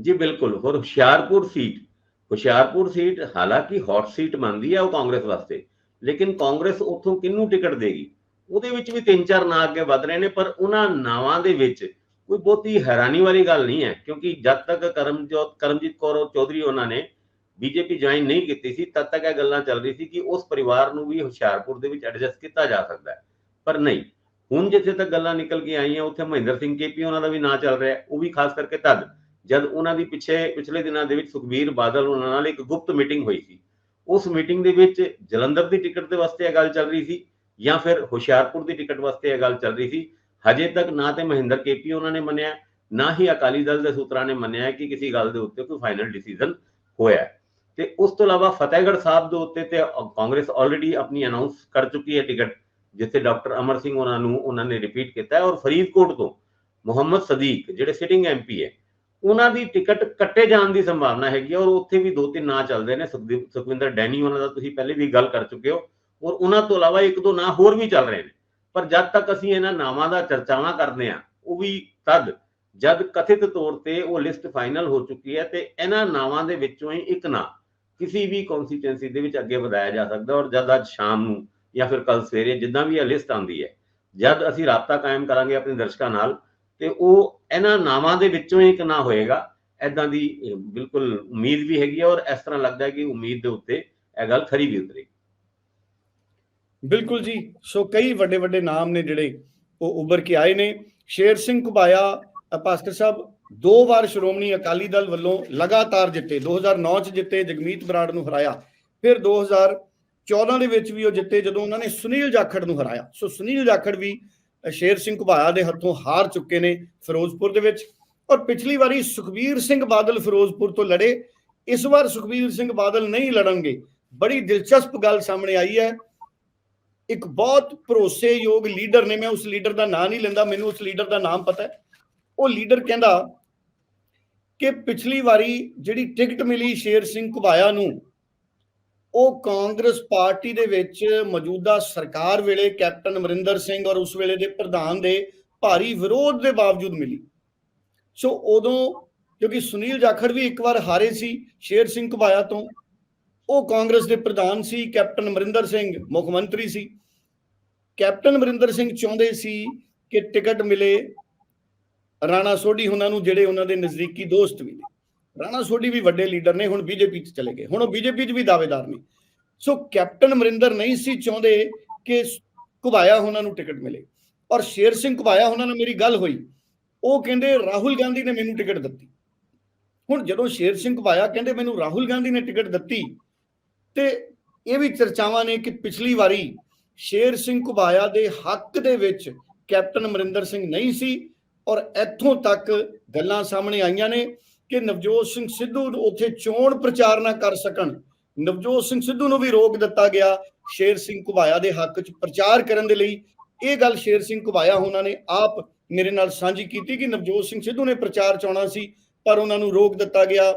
ਜੀ ਬਿਲਕੁਲ, ਹੋਰ ਹੁਸ਼ਿਆਰਪੁਰ ਸੀਟ ਹੁਸ਼ਿਆਰਪੁਰ ਸੀਟ ਹਾਲਾਂਕਿ ਹੌਟ ਸੀਟ ਮੰਨਦੀ ਹੈ ਉਹ ਕਾਂਗਰਸ ਵਾਸਤੇ, ਲੇਕਿਨ ਕਾਂਗਰਸ ਉੱਥੋਂ ਕਿਹਨੂੰ ਟਿਕਟ ਦੇਗੀ? ਉਹਦੇ ਵਿੱਚ ਵੀ ਤਿੰਨ ਚਾਰ ਨਾਂ ਅੱਗੇ ਵਧ ਰਹੇ ਨੇ, ਪਰ ਉਹਨਾਂ ਨਾਵਾਂ ਦੇ ਵਿੱਚ ਕੋਈ ਬਹੁਤੀ ਹੈਰਾਨੀ ਵਾਲੀ ਗੱਲ ਨਹੀਂ ਹੈ, ਕਿਉਂਕਿ ਜਦ ਤੱਕ ਕਰਮਜੋਤ, ਕਰਮਜੀਤ ਕੌਰ ਚੌਧਰੀ ਉਹਨਾਂ ਨੇ ਬੀਜੇਪੀ ਜੁਆਇਨ ਨਹੀਂ ਕੀਤੀ ਸੀ, ਤਦ ਤੱਕ ਇਹ ਗੱਲਾਂ ਚੱਲ ਰਹੀ ਸੀ ਕਿ ਉਸ ਪਰਿਵਾਰ ਨੂੰ ਵੀ ਹੁਸ਼ਿਆਰਪੁਰ ਦੇ ਵਿੱਚ ਐਡਜਸਟ ਕੀਤਾ ਜਾ ਸਕਦਾ ਹੈ। ਪਰ ਨਹੀਂ, ਹੁਣ ਜਿੱਥੇ ਤੱਕ ਗੱਲਾਂ ਨਿਕਲ ਕੇ ਆਈਆਂ, ਉੱਥੇ ਮਹਿੰਦਰ ਸਿੰਘ ਕੇਪੀ ਉਹਨਾਂ ਦਾ ਵੀ ਨਾਂ ਚੱਲ ਰਿਹਾ ਉਹ ਵੀ ਖਾਸ ਕਰਕੇ ਤਦ ਜਦ ਉਹਨਾਂ ਦੀ ਪਿੱਛੇ, ਪਿਛਲੇ ਦਿਨਾਂ ਦੇ ਵਿੱਚ ਸੁਖਬੀਰ ਬਾਦਲ ਉਹਨਾਂ ਨਾਲ ਇੱਕ ਗੁਪਤ ਮੀਟਿੰਗ ਹੋਈ ਸੀ। ਉਸ ਮੀਟਿੰਗ ਦੇ ਵਿੱਚ ਜਲੰਧਰ ਦੀ ਟਿਕਟ ਦੇ ਵਾਸਤੇ ਇਹ ਗੱਲ ਚੱਲ ਰਹੀ ਸੀ ਜਾਂ ਫਿਰ ਹੁਸ਼ਿਆਰਪੁਰ ਦੀ ਟਿਕਟ ਵਾਸਤੇ ਇਹ ਗੱਲ ਚੱਲ ਰਹੀ ਸੀ। ਹਜੇ ਤੱਕ ਨਾ ਤੇ ਮਹਿੰਦਰ ਕੇਪੀ ਉਹਨਾਂ ਨੇ ਮੰਨਿਆ, ਨਾ ਹੀ ਅਕਾਲੀ ਦਲ ਦੇ ਸੂਤਰਾਂ ਨੇ ਮੰਨਿਆ ਕਿ ਕਿਸੇ ਗੱਲ ਦੇ ਉੱਤੇ ਕੋਈ ਫਾਈਨਲ ਡਿਸੀਜਨ ਹੋਇਆ ਹੈ। ਤੇ ਉਸ ਤੋਂ ਇਲਾਵਾ ਫਤਿਹਗੜ੍ਹ ਸਾਹਿਬ ਦੇ ਉੱਤੇ ਤੇ ਕਾਂਗਰਸ ਆਲਰੇਡੀ ਆਪਣੀ ਅਨਾਉਂਸ ਕਰ ਚੁੱਕੀ ਹੈ ਟਿਕਟ, ਜਿੱਥੇ ਡਾਕਟਰ ਅਮਰ ਸਿੰਘ ਉਹਨਾਂ ਨੂੰ, ਉਹਨਾਂ ਨੇ ਰਿਪੀਟ ਕੀਤਾ ਹੈ। ਔਰ ਫਰੀਦਕੋਟ ਤੋਂ ਮੁਹੰਮਦ ਸਦੀਕ, ਜਿਹੜੇ ਸਿਟਿੰਗ ਐਮਪੀ ਹੈ ਉਹਨਾਂ ਦੀ ਟਿਕਟ ਕੱਟੇ ਜਾਣ ਦੀ ਸੰਭਾਵਨਾ ਹੈਗੀ ਹੈ ਔਰ ਉੱਥੇ ਵੀ ਦੋ ਤਿੰਨ ਨਾਂ ਚੱਲਦੇ ਨੇ ਸੁਖਵਿੰਦਰ ਡੈਨੀ ਉਹਨਾਂ ਦਾ ਤੁਸੀਂ ਪਹਿਲੇ ਵੀ ਗੱਲ ਕਰ ਚੁੱਕੇ ਹੋ ਔਰ ਉਹਨਾਂ ਤੋਂ ਇਲਾਵਾ ਇੱਕ ਦੋ ਨਾਂ ਹੋਰ ਵੀ ਚੱਲ ਰਹੇ ਨੇ। ਪਰ ਜਦ ਤੱਕ ਅਸੀਂ ਇਹਨਾਂ ਨਾਵਾਂ ਦਾ ਚਰਚਾਵਾਂ ਕਰਦੇ ਆ ਉਹ ਵੀ ਤਦ, ਜਦ ਕਥਿਤ ਤੌਰ ਤੇ ਉਹ ਲਿਸਟ ਫਾਈਨਲ ਹੋ ਚੁੱਕੀ ਹੈ ਤੇ ਇਹਨਾਂ ਨਾਵਾਂ ਦੇ ਵਿੱਚੋਂ ਹੀ ਇੱਕ ਨਾਂ ਕਿਸੇ ਵੀ ਕਨਸਟੀਟੈਂਸੀ ਦੇ ਵਿੱਚ ਅੱਗੇ ਵਧਾਇਆ ਜਾ ਸਕਦਾ ਔਰ ਜਦ ਅੱਜ ਸ਼ਾਮ ਨੂੰ ਜਾਂ ਫਿਰ ਕੱਲ ਸਵੇਰੇ ਜਿੱਦਾਂ ਵੀ ਇਹ ਲਿਸਟ ਆਉਂਦੀ ਹੈ, ਜਦ ਅਸੀਂ ਰਾਬਤਾ ਕਾਇਮ ਕਰਾਂਗੇ ਆਪਣੇ ਦਰਸ਼ਕਾਂ ਨਾਲ ਤੇ ਉਹ ਇਹਨਾਂ ਨਾਵਾਂ ਦੇ ਵਿੱਚੋਂ ਇੱਕ ਨਾ ਹੋਏਗਾ। ਐਦਾਂ ਦੀ ਬਿਲਕੁਲ ਉਮੀਦ ਵੀ ਹੈਗੀ ਹੈ ਔਰ ਇਸ ਤਰ੍ਹਾਂ ਲੱਗਦਾ ਹੈ ਕਿ ਉਮੀਦ ਦੇ ਉੱਤੇ ਇਹ ਗੱਲ ਖਰੀ ਵੀ ਉਤਰੇਗੀ। ਬਿਲਕੁਲ ਜੀ। ਸੋ ਕਈ ਵੱਡੇ ਵੱਡੇ ਨਾਮ ਨੇ ਜਿਹੜੇ ਉਹ ਉੱਭਰ ਕੇ ਆਏ ਨੇ। ਸ਼ੇਰ ਸਿੰਘ ਘੁਬਾਇਆ ਅ, ਭਾਸਕਰ ਸਾਹਿਬ ਦੋ ਵਾਰ ਸ਼੍ਰੋਮਣੀ ਅਕਾਲੀ ਦਲ ਵੱਲੋਂ ਲਗਾਤਾਰ ਜਿੱਤੇ। 2009 ਚ ਜਿੱਤੇ ਜਗਮੀਤ ਬਰਾੜ ਨੂੰ ਹਰਾਇਆ। ਫਿਰ 2014 ਦੇ ਵਿੱਚ ਵੀ ਉਹ ਜਿੱਤੇ ਜਦੋਂ ਉਹਨਾਂ ਨੇ ਸੁਨੀਲ ਜਾਖੜ ਨੂੰ ਹਰਾਇਆ। ਸੋ ਸੁਨੀਲ ਜਾਖੜ ਵੀ ਸ਼ੇਰ ਸਿੰਘ ਘੁਬਾਇਆ ਦੇ ਹੱਥੋਂ ਹਾਰ ਚੁੱਕੇ ਨੇ ਫਿਰੋਜ਼ਪੁਰ ਦੇ ਵਿੱਚ ਔਰ ਪਿਛਲੀ ਵਾਰੀ ਸੁਖਬੀਰ ਸਿੰਘ ਬਾਦਲ ਫਿਰੋਜ਼ਪੁਰ ਤੋਂ ਲੜੇ। ਇਸ ਵਾਰ ਸੁਖਬੀਰ ਸਿੰਘ ਬਾਦਲ ਨਹੀਂ ਲੜਨਗੇ। ਬੜੀ ਦਿਲਚਸਪ ਗੱਲ ਸਾਹਮਣੇ ਆਈ ਹੈ। ਇੱਕ ਬਹੁਤ ਭਰੋਸੇਯੋਗ ਲੀਡਰ ਨੇ, ਮੈਂ ਉਸ ਲੀਡਰ ਦਾ ਨਾਂ ਨਹੀਂ ਲੈਂਦਾ, ਮੈਨੂੰ ਉਸ ਲੀਡਰ ਦਾ ਨਾਮ ਪਤਾ ਹੈ। ਉਹ ਲੀਡਰ ਕਹਿੰਦਾ ਕਿ ਪਿਛਲੀ ਵਾਰੀ ਜਿਹੜੀ ਟਿਕਟ ਮਿਲੀ ਸ਼ੇਰ ਸਿੰਘ ਘੁਬਾਇਆ ਨੂੰ ਉਹ ਕਾਂਗਰਸ ਪਾਰਟੀ ਦੇ ਵਿੱਚ ਮੌਜੂਦਾ ਸਰਕਾਰ ਵੇਲੇ ਕੈਪਟਨ ਅਮਰਿੰਦਰ ਸਿੰਘ ਔਰ ਉਸ ਵੇਲੇ ਦੇ ਪ੍ਰਧਾਨ ਦੇ ਭਾਰੀ ਵਿਰੋਧ ਦੇ ਬਾਵਜੂਦ ਮਿਲੀ। ਸੋ ਉਦੋਂ, ਕਿਉਂਕਿ ਸੁਨੀਲ ਜਾਖੜ ਵੀ ਇੱਕ ਵਾਰ ਹਾਰੇ ਸੀ, ਸ਼ੇਰ ਸਿੰਘ ਘੁਬਾਇਆ ਤੋਂ, ਉਹ ਕਾਂਗਰਸ ਦੇ ਪ੍ਰਧਾਨ ਸੀ, ਕੈਪਟਨ ਅਮਰਿੰਦਰ ਸਿੰਘ ਮੁੱਖ ਮੰਤਰੀ ਸੀ। ਕੈਪਟਨ ਅਮਰਿੰਦਰ ਸਿੰਘ ਚਾਹੁੰਦੇ ਸੀ ਕਿ ਟਿਕਟ ਮਿਲੇ, ਰਾਣਾ ਸੋਢੀ ਉਹਨਾਂ ਨੂੰ, ਜਿਹੜੇ ਉਹਨਾਂ ਦੇ ਨਜ਼ਦੀਕੀ ਦੋਸਤ ਵੀ ਨੇ। ਰਾਣਾ ਸੋਢੀ ਵੀ ਵੱਡੇ ਲੀਡਰ ਨੇ, ਹੁਣ ਬੀਜੇਪੀ 'ਚ ਚਲੇ ਗਏ। ਹੁਣ ਉਹ ਬੀਜੇਪੀ 'ਚ ਵੀ ਦਾਅਵੇਦਾਰ ਨੇ। ਸੋ ਕੈਪਟਨ ਅਮਰਿੰਦਰ ਨਹੀਂ ਸੀ ਚਾਹੁੰਦੇ ਕਿ ਘੁਬਾਇਆ ਉਹਨਾਂ ਨੂੰ ਟਿਕਟ ਮਿਲੇ। ਔਰ ਸ਼ੇਰ ਸਿੰਘ ਘੁਬਾਇਆ, ਉਹਨਾਂ ਨਾਲ ਮੇਰੀ ਗੱਲ ਹੋਈ। ਉਹ ਕਹਿੰਦੇ, ਰਾਹੁਲ ਗਾਂਧੀ ਨੇ ਮੈਨੂੰ ਟਿਕਟ ਦਿੱਤੀ। ਹੁਣ ਜਦੋਂ ਸ਼ੇਰ ਸਿੰਘ ਘੁਬਾਇਆ, ਕਹਿੰਦੇ ਮੈਨੂੰ ਰਾਹੁਲ ਗਾਂਧੀ ਨੇ ਟਿਕਟ ਦਿੱਤੀ। ਤੇ ਇਹ ਵੀ ਚਰਚਾਵਾਂ ਨੇ ਕਿ ਪਿਛਲੀ ਵਾਰੀ ਸ਼ੇਰ ਸਿੰਘ ਘੁਬਾਇਆ ਦੇ ਹੱਕ ਦੇ ਵਿੱਚ ਕੈਪਟਨ ਅਮਰਿੰਦਰ ਸਿੰਘ ਨਹੀਂ ਸੀ। ਔਰ ਇੱਥੋਂ ਤੱਕ ਗੱਲਾਂ ਸਾਹਮਣੇ ਆਈਆਂ ਨੇ। ਕਿ ਨਵਜੋਤ ਸਿੰਘ ਸਿੱਧੂ ਨੂੰ ਉੱਥੇ ਚੋਣ ਪ੍ਰਚਾਰ ਨਾ ਕਰ ਸਕਣ। ਨਵਜੋਤ ਸਿੰਘ ਸਿੱਧੂ ਨੂੰ ਵੀ ਰੋਕ ਦਿੱਤਾ ਗਿਆ। ਸ਼ੇਰ ਸਿੰਘ ਘੁਬਾਇਆ ਦੇ ਹੱਕ 'ਚ ਪ੍ਰਚਾਰ ਕਰਨ ਦੇ ਲਈ ਇਹ ਗੱਲ ਸ਼ੇਰ ਸਿੰਘ ਘੁਬਾਇਆ ਉਹਨਾਂ ਨੇ। ਆਪ ਮੇਰੇ ਨਾਲ ਸਾਂਝੀ ਕੀਤੀ ਕਿ ਨਵਜੋਤ ਸਿੰਘ ਸਿੱਧੂ ਨੇ ਪ੍ਰਚਾਰ ਚਾਉਣਾ ਸੀ, ਪਰ ਉਹਨਾਂ ਨੂੰ ਰੋਕ ਦਿੱਤਾ ਗਿਆ।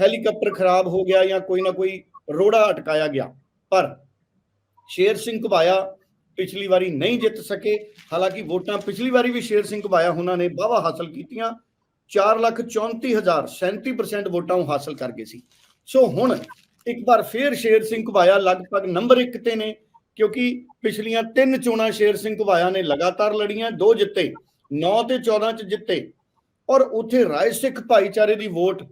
ਹੈਲੀਕਾਪਟਰ ਖਰਾਬ ਹੋ ਗਿਆ ਜਾਂ ਕੋਈ ਨਾ ਕੋਈ ਰੋੜਾ ਅਟਕਾਇਆ ਗਿਆ। ਪਰ ਸ਼ੇਰ ਸਿੰਘ ਘੁਬਾਇਆ ਪਿਛਲੀ ਵਾਰੀ ਨਹੀਂ ਜਿੱਤ ਸਕੇ। ਹਾਲਾਂਕਿ ਵੋਟਾਂ ਪਿਛਲੀ ਵਾਰੀ ਵੀ ਸ਼ੇਰ ਸਿੰਘ ਘੁਬਾਇਆ ਉਹਨਾਂ ਨੇ ਵਾਹਵਾ ਹਾਸਲ ਕੀਤੀਆਂ। 4 ਲੱਖ 34 ਹਜ਼ਾਰ 37% ਵੋਟਾਂ ਉਹ ਹਾਸਲ ਕਰ ਗਏ ਸੀ। ਸੋ ਹੁਣ ਇੱਕ ਵਾਰ ਫੇਰ ਸ਼ੇਰ ਸਿੰਘ ਘੁਬਾਇਆ, ਲਗਭਗ ਨੰਬਰ 1 ਤੇ ਨੇ, ਕਿਉਂਕਿ ਪਿਛਲੀਆਂ ਤਿੰਨ ਚੋਣਾਂ ਸ਼ੇਰ ਸਿੰਘ ਘੁਬਾਇਆ ਨੇ ਲਗਾਤਾਰ ਲੜੀਆਂ, ਦੋ ਜਿੱਤੇ 9 ਤੇ 14 ਚ ਜਿੱਤੇ। ਔਰ ਉੱਥੇ ਰਾਏ ਸਿੱਖ ਭਾਈਚਾਰੇ ਦੀ ਵੋਟ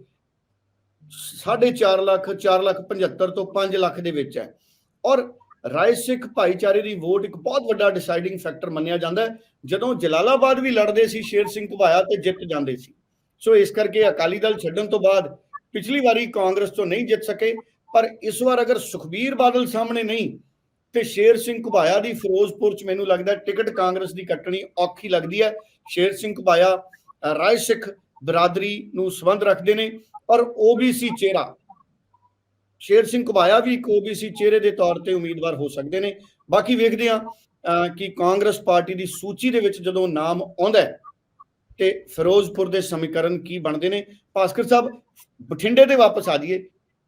4.5 ਲੱਖ 4 ਲੱਖ 75 ਤੋਂ 5 ਲੱਖ ਦੇ ਵਿੱਚ ਹੈ। ਔਰ ਰਾਏ ਸਿੱਖ ਭਾਈਚਾਰੇ ਦੀ ਵੋਟ ਇੱਕ ਬਹੁਤ ਵੱਡਾ ਡਿਸਾਈਡਿੰਗ ਫੈਕਟਰ ਮੰਨਿਆ ਜਾਂਦਾ ਹੈ। ਜਦੋਂ ਜਲਾਲਾਬਾਦ ਵੀ ਲੜਦੇ ਸੀ, ਸ਼ੇਰ ਸਿੰਘ ਘੁਬਾਇਆ ਤੇ ਜਿੱਤ ਜਾਂਦੇ ਸੀ। ਸੋ ਇਸ ਕਰਕੇ ਅਕਾਲੀ ਦਲ ਛੱਡਣ ਤੋਂ ਬਾਅਦ ਪਿਛਲੀ ਵਾਰੀ ਕਾਂਗਰਸ ਤੋਂ ਨਹੀਂ ਜਿੱਤ ਸਕੇ, ਪਰ ਇਸ ਵਾਰ ਅਗਰ ਸੁਖਬੀਰ ਬਾਦਲ ਸਾਹਮਣੇ ਨਹੀਂ, ਤੇ ਸ਼ੇਰ ਸਿੰਘ ਘੁਬਾਇਆ ਦੀ ਫਿਰੋਜ਼ਪੁਰ ਚ ਮੈਨੂੰ ਲੱਗਦਾ ਟਿਕਟ ਕਾਂਗਰਸ ਦੀ ਕੱਟਣੀ ਔਖੀ ਲੱਗਦੀ ਹੈ। ਸ਼ੇਰ ਸਿੰਘ ਘੁਬਾਇਆ ਰਾਏ ਸਿੱਖ ਬਰਾਦਰੀ ਨੂੰ ਸੰਬੰਧ ਰੱਖਦੇ ਨੇ ਔਰ ਓਬੀਸੀ ਚਿਹਰਾ, ਸ਼ੇਰ ਸਿੰਘ ਘੁਬਾਇਆ ਵੀ ਇੱਕ ਓਬੀਸੀ ਚਿਹਰੇ ਦੇ ਤੌਰ ਤੇ ਉਮੀਦਵਾਰ ਹੋ ਸਕਦੇ ਨੇ। ਬਾਕੀ ਵੇਖਦੇ ਆ ਕਿ ਕਾਂਗਰਸ ਪਾਰਟੀ ਦੀ ਸੂਚੀ ਦੇ ਵਿੱਚ ਜਦੋਂ ਨਾਮ ਆਉਂਦਾ ਹੈ ਤੇ ਫਿਰੋਜ਼ਪੁਰ ਦੇ ਸਮੀਕਰਨ ਕੀ ਬਣਦੇ ਨੇ? ਭਾਸਕਰ ਸਾਹਿਬ, ਬਠਿੰਡੇ 'ਤੇ ਵਾਪਸ ਆ ਜਾਈਏ।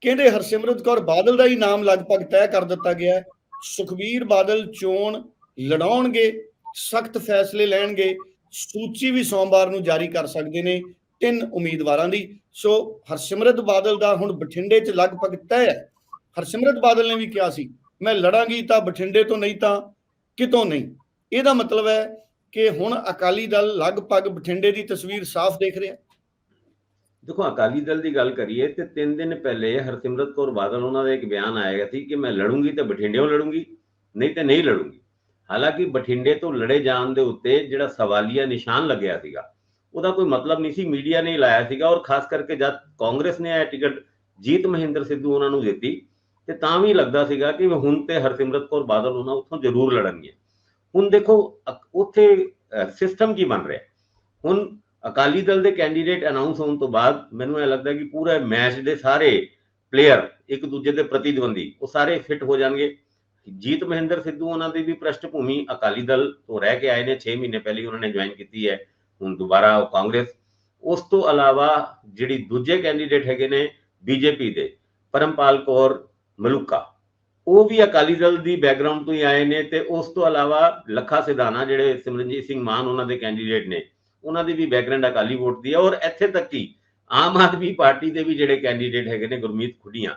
ਕਹਿੰਦੇ ਹਰਸਿਮਰਤ ਕੌਰ ਬਾਦਲ ਦਾ ਹੀ ਨਾਮ ਲਗਭਗ ਤੈਅ ਕਰ ਦਿੱਤਾ ਗਿਆ ਹੈ। ਸੁਖਬੀਰ ਬਾਦਲ ਚੋਣ ਲੜਾਉਣਗੇ, ਸਖਤ ਫੈਸਲੇ ਲੈਣਗੇ, ਸੂਚੀ ਵੀ ਸੋਮਵਾਰ ਨੂੰ ਜਾਰੀ ਕਰ ਸਕਦੇ ਨੇ ਤਿੰਨ ਉਮੀਦਵਾਰਾਂ ਦੀ। ਸੋ ਹਰਸਿਮਰਤ ਬਾਦਲ ਦਾ ਹੁਣ ਬਠਿੰਡੇ 'ਚ ਲਗਭਗ ਤੈਅ ਹੈ। ਹਰਸਿਮਰਤ ਬਾਦਲ ਨੇ ਵੀ ਕਿਹਾ ਸੀ, ਮੈਂ ਲੜਾਂਗੀ ਤਾਂ ਬਠਿੰਡੇ ਤੋਂ ਨਹੀਂ ਤਾਂ ਕਿਤੋਂ ਨਹੀਂ। ਇਹਦਾ ਮਤਲਬ ਹੈ ਕਿ ਹੁਣ ਅਕਾਲੀ ਦਲ ਲਗਭਗ ਬਠਿੰਡੇ ਦੀ ਤਸਵੀਰ ਸਾਫ਼ ਦੇਖ ਰਿਹਾ? ਦੇਖੋ, ਅਕਾਲੀ ਦਲ ਦੀ ਗੱਲ ਕਰੀਏ ਤੇ 3 ਦਿਨ ਪਹਿਲੇ ਹਰਸਿਮਰਤ ਕੌਰ ਬਾਦਲ ਉਹਨਾਂ ਦਾ ਇੱਕ ਬਿਆਨ ਆਇਆ ਸੀ ਕਿ ਮੈਂ ਲੜੂੰਗੀ ਤੇ ਬਠਿੰਡੇੋਂ ਲੜੂੰਗੀ, ਨਹੀਂ ਤੇ ਨਹੀਂ ਲੜੂੰਗੀ। ਹਾਲਾਂਕਿ ਬਠਿੰਡੇ ਤੋਂ ਲੜੇ ਜਾਣ ਦੇ ਉੱਤੇ ਜਿਹੜਾ ਸਵਾਲੀਆ ਨਿਸ਼ਾਨ ਲੱਗਿਆ ਸੀਗਾ, ਉਹਦਾ ਕੋਈ ਮਤਲਬ ਨਹੀਂ ਸੀ, ਮੀਡੀਆ ਨੇ ਲਾਇਆ ਸੀਗਾ ਔਰ ਖਾਸ ਕਰਕੇ ਜਦ ਕਾਂਗਰਸ ਨੇ ਇਹ ਟਿਕਟ ਜੀਤ ਮਹਿੰਦਰ ਸਿੱਧੂ ਉਹਨਾਂ ਨੂੰ ਦਿੱਤੀ ਤੇ ਤਾਂ ਵੀ ਲੱਗਦਾ ਸੀਗਾ ਕਿ ਹੁਣ ਤੇ ਹਰਸਿਮਰਤ ਕੌਰ ਬਾਦਲ ਉਹਨਾਂ ਉੱਥੋਂ ਜ਼ਰੂਰ ਲੜਨਗੇ। ਹੁਣ ਦੇਖੋ ਉੱਥੇ ਸਿਸਟਮ ਕੀ ਬਣ ਰਿਹਾ? ਹੁਣ ਅਕਾਲੀ ਦਲ ਦੇ ਕੈਂਡੀਡੇਟ ਅਨਾਉਂਸ ਹੋਣ ਤੋਂ ਬਾਅਦ ਮੈਨੂੰ ਇਹ ਲੱਗਦਾ ਕਿ ਪੂਰਾ ਮੈਚ ਦੇ ਸਾਰੇ ਪਲੇਅਰ ਇੱਕ ਦੂਜੇ ਦੇ ਪ੍ਰਤੀਦਵੰਦੀ, ਉਹ ਸਾਰੇ ਫਿੱਟ ਹੋ ਜਾਣਗੇ। ਜੀਤ ਮਹਿੰਦਰ ਸਿੱਧੂ ਉਹਨਾਂ ਦੀ ਵੀ ਪ੍ਰਸ਼ਟ ਭੂਮੀ ਅਕਾਲੀ ਦਲ ਤੋਂ ਰਹਿ ਕੇ ਆਏ ਨੇ 6 ਮਹੀਨੇ ਪਹਿਲੇ ਉਹਨਾਂ ਨੇ ਜੁਆਇਨ ਕੀਤੀ ਹੈ, ਹੁਣ ਦੁਬਾਰਾ ਉਹ ਕਾਂਗਰਸ। ਉਸ ਤੋਂ ਇਲਾਵਾ ਜਿਹੜੀ ਦੂਜੇ ਕੈਂਡੀਡੇਟ ਹੈਗੇ ਨੇ, ਬੀਜੇਪੀ ਦੇ, ਪਰਮਪਾਲ ਕੌਰ ਮਲੂਕਾ। ਉਹ ਵੀ ਅਕਾਲੀ ਦਲ ਦੀ ਬੈਕਗ੍ਰਾਉਂਡ ਤੋਂ ਹੀ ਆਏ ਨੇ ਤੇ ਉਸ ਤੋਂ ਇਲਾਵਾ ਲੱਖਾ ਸਿਧਾਨਾ ਜਿਹੜੇ ਸਿਮਰਨਜੀਤ ਸਿੰਘ ਮਾਨ ਉਹਨਾਂ ਦੇ ਕੈਂਡੀਡੇਟ ਨੇ, ਉਹਨਾਂ ਦੀ ਵੀ ਬੈਕਗ੍ਰਾਉਂਡ ਅਕਾਲੀ ਵੋਟ ਦੀ ਹੈ ਔਰ ਇੱਥੇ ਤੱਕ ਕਿ ਆਮ ਆਦਮੀ ਪਾਰਟੀ ਦੇ ਵੀ ਜਿਹੜੇ ਕੈਂਡੀਡੇਟ ਹੈਗੇ ਨੇ ਗੁਰਮੀਤ ਖੁੱਡੀਆਂ,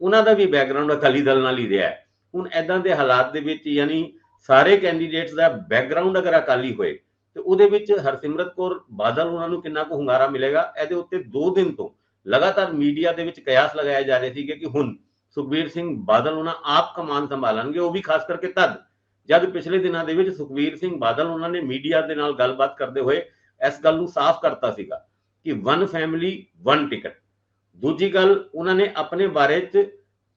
ਉਹਨਾਂ ਦਾ ਵੀ ਬੈਕਗ੍ਰਾਉਂਡ ਅਕਾਲੀ ਦਲ ਨਾਲ ਹੀ ਰਿਹਾ ਹੈ। ਹੁਣ ਐਦਾਂ ਦੇ ਹਾਲਾਤ ਦੇ ਵਿੱਚ ਯਾਨੀ ਸਾਰੇ ਕੈਂਡੀਡੇਟਸ ਦਾ ਬੈਕਗ੍ਰਾਉਂਡ ਅਗਰ ਅਕਾਲੀ ਹੋਏ, ਤੇ ਉਹਦੇ ਵਿੱਚ ਹਰਸਿਮਰਤ ਕੌਰ ਬਾਦਲ ਉਹਨਾਂ ਨੂੰ ਕਿੰਨਾ ਕੁ ਹੁੰਗਾਰਾ ਮਿਲੇਗਾ? ਇਹਦੇ ਉੱਤੇ 2 ਦਿਨ ਤੋਂ ਲਗਾਤਾਰ ਮੀਡੀਆ ਦੇ ਵਿੱਚ ਕਿਆਸ ਲਗਾਇਆ ਜਾ ਰਿਹਾ ਸੀ ਕਿ ਹੁਣ ਸੁਖਬੀਰ ਸਿੰਘ ਬਾਦਲ ਉਹਨਾਂ ਆਪ ਕਮਾਨ ਸੰਭਾਲਣਗੇ, ਉਹ ਵੀ ਖਾਸ ਕਰਕੇ ਤਦ, ਜਦ ਪਿਛਲੇ ਦਿਨਾਂ ਦੇ ਵਿੱਚ ਸੁਖਬੀਰ ਸਿੰਘ ਬਾਦਲ ਉਹਨਾਂ ਨੇ ਮੀਡੀਆ ਦੇ ਨਾਲ ਗੱਲਬਾਤ ਕਰਦੇ ਹੋਏ ਇਸ ਗੱਲ ਨੂੰ ਸਾਫ਼ ਕਰਤਾ ਸੀਗਾ ਕਿ ਵਨ ਫੈਮਿਲੀ ਵਨ ਟਿਕਟ ਦੂਜੀ ਗੱਲ, ਉਹਨਾਂ ਨੇ ਆਪਣੇ ਬਾਰੇ 'ਚ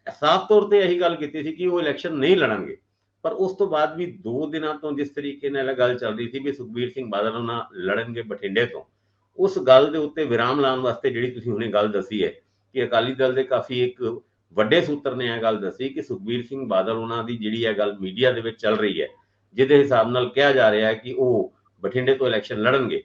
ਸਾਫ਼ ਤੌਰ ਤੇ ਇਹੀ ਗੱਲ ਕੀਤੀ ਸੀ ਕਿ ਉਹ ਇਲੈਕਸ਼ਨ ਨਹੀਂ ਲੜਨਗੇ। ਪਰ ਉਸ ਤੋਂ ਬਾਅਦ ਵੀ 2 ਦਿਨਾਂ ਤੋਂ ਜਿਸ ਤਰੀਕੇ ਨਾਲ ਗੱਲ ਚੱਲ ਰਹੀ ਸੀ ਵੀ ਸੁਖਬੀਰ ਸਿੰਘ ਬਾਦਲ ਉਹਨਾਂ ਲੜਨਗੇ ਬਠਿੰਡੇ ਤੋਂ, ਉਸ ਗੱਲ ਦੇ ਉੱਤੇ ਵਿਰਾਮ ਲਾਉਣ ਵਾਸਤੇ ਜਿਹੜੀ ਤੁਸੀਂ ਹੁਣੇ ਗੱਲ ਦੱਸੀ ਹੈ ਕਿ ਅਕਾਲੀ ਦਲ ਦੇ ਕਾਫੀ ਇੱਕ ਵੱਡੇ ਸੂਤਰ ਨੇ ਇਹ ਗੱਲ ਦੱਸੀ ਕਿ ਸੁਖਬੀਰ ਸਿੰਘ ਬਾਦਲ ਉਹਨਾਂ ਦੀ ਜਿਹੜੀ ਇਹ ਗੱਲ ਮੀਡੀਆ ਦੇ ਵਿੱਚ ਚੱਲ ਰਹੀ ਹੈ, ਜਿਹਦੇ ਹਿਸਾਬ ਨਾਲ ਕਿਹਾ ਜਾ ਰਿਹਾ ਹੈ ਕਿ ਉਹ ਬਠਿੰਡੇ ਤੋਂ ਇਲੈਕਸ਼ਨ ਲੜਨਗੇ,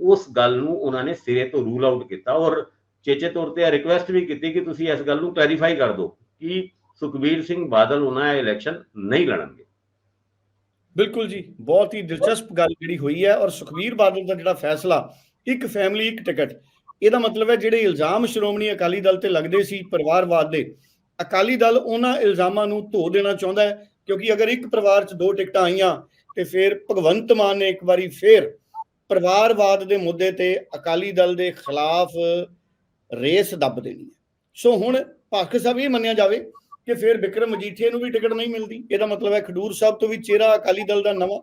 ਉਸ ਗੱਲ ਨੂੰ ਉਹਨਾਂ ਨੇ ਸਿਰੇ ਤੋਂ ਰੂਲ ਆਊਟ ਕੀਤਾ ਔਰ ਚੇਚੇ ਤੌਰ ਤੇ ਇਹ ਵੀ ਕੀਤੀ ਕਿ ਤੁਸੀਂ ਇਸ ਗੱਲ ਨੂੰ ਕਲੈਰੀਫਾਈ ਕਰ ਦਿਓ ਕਿ ਸੁਖਬੀਰ ਸਿੰਘ ਬਾਦਲ ਉਹਨਾਂ ਇਲੈਕਸ਼ਨ ਨਹੀਂ ਲੜਨਗੇ। ਬਿਲਕੁਲ ਜੀ, ਬਹੁਤ ਹੀ ਦਿਲਚਸਪ ਗੱਲ ਜਿਹੜੀ ਹੋਈ ਹੈ ਔਰ ਸੁਖਬੀਰ ਬਾਦਲ ਦਾ ਜਿਹੜਾ ਫੈਸਲਾ, ਇੱਕ ਫੈਮਿਲੀ ਇੱਕ ਟਿਕਟ ਇਹਦਾ ਮਤਲਬ ਹੈ ਜਿਹੜੇ ਇਲਜ਼ਾਮ ਸ਼੍ਰੋਮਣੀ ਅਕਾਲੀ ਦਲ ਤੇ ਲੱਗਦੇ ਸੀ ਪਰਿਵਾਰਵਾਦ ਦੇ ਅਕਾਲੀ ਦਲ ਉਹਨਾਂ ਇਲਜ਼ਾਮਾਂ ਨੂੰ ਧੋ ਦੇਣਾ ਚਾਹੁੰਦਾ ਹੈ, ਕਿਉਂਕਿ ਅਗਰ ਇੱਕ ਪਰਿਵਾਰ 'ਚ ਦੋ ਟਿਕਟਾਂ ਆਈਆਂ ਤੇ ਫਿਰ ਭਗਵੰਤ ਮਾਨ ਨੇ ਇੱਕ ਵਾਰੀ ਫੇਰ ਪਰਿਵਾਰਵਾਦ ਦੇ ਮੁੱਦੇ ਤੇ ਅਕਾਲੀ ਦਲ ਦੇ ਖਿਲਾਫ ਰੇਸ ਦੱਬ ਦੇਣੀ ਹੈ। ਸੋ ਹੁਣ ਭਾਖਰ ਸਾਹਿਬ ਇਹ ਮੰਨਿਆ ਜਾਵੇ ਕਿ ਫਿਰ ਵਿਕਰਮ ਮਜੀਠੀਆ ਨੂੰ ਵੀ ਟਿਕਟ ਨਹੀਂ ਮਿਲਦੀ। ਇਹਦਾ ਮਤਲਬ ਹੈ ਖਡੂਰ ਸਾਹਿਬ ਤੋਂ ਵੀ ਚਿਹਰਾ ਅਕਾਲੀ ਦਲ ਦਾ ਨਵਾਂ।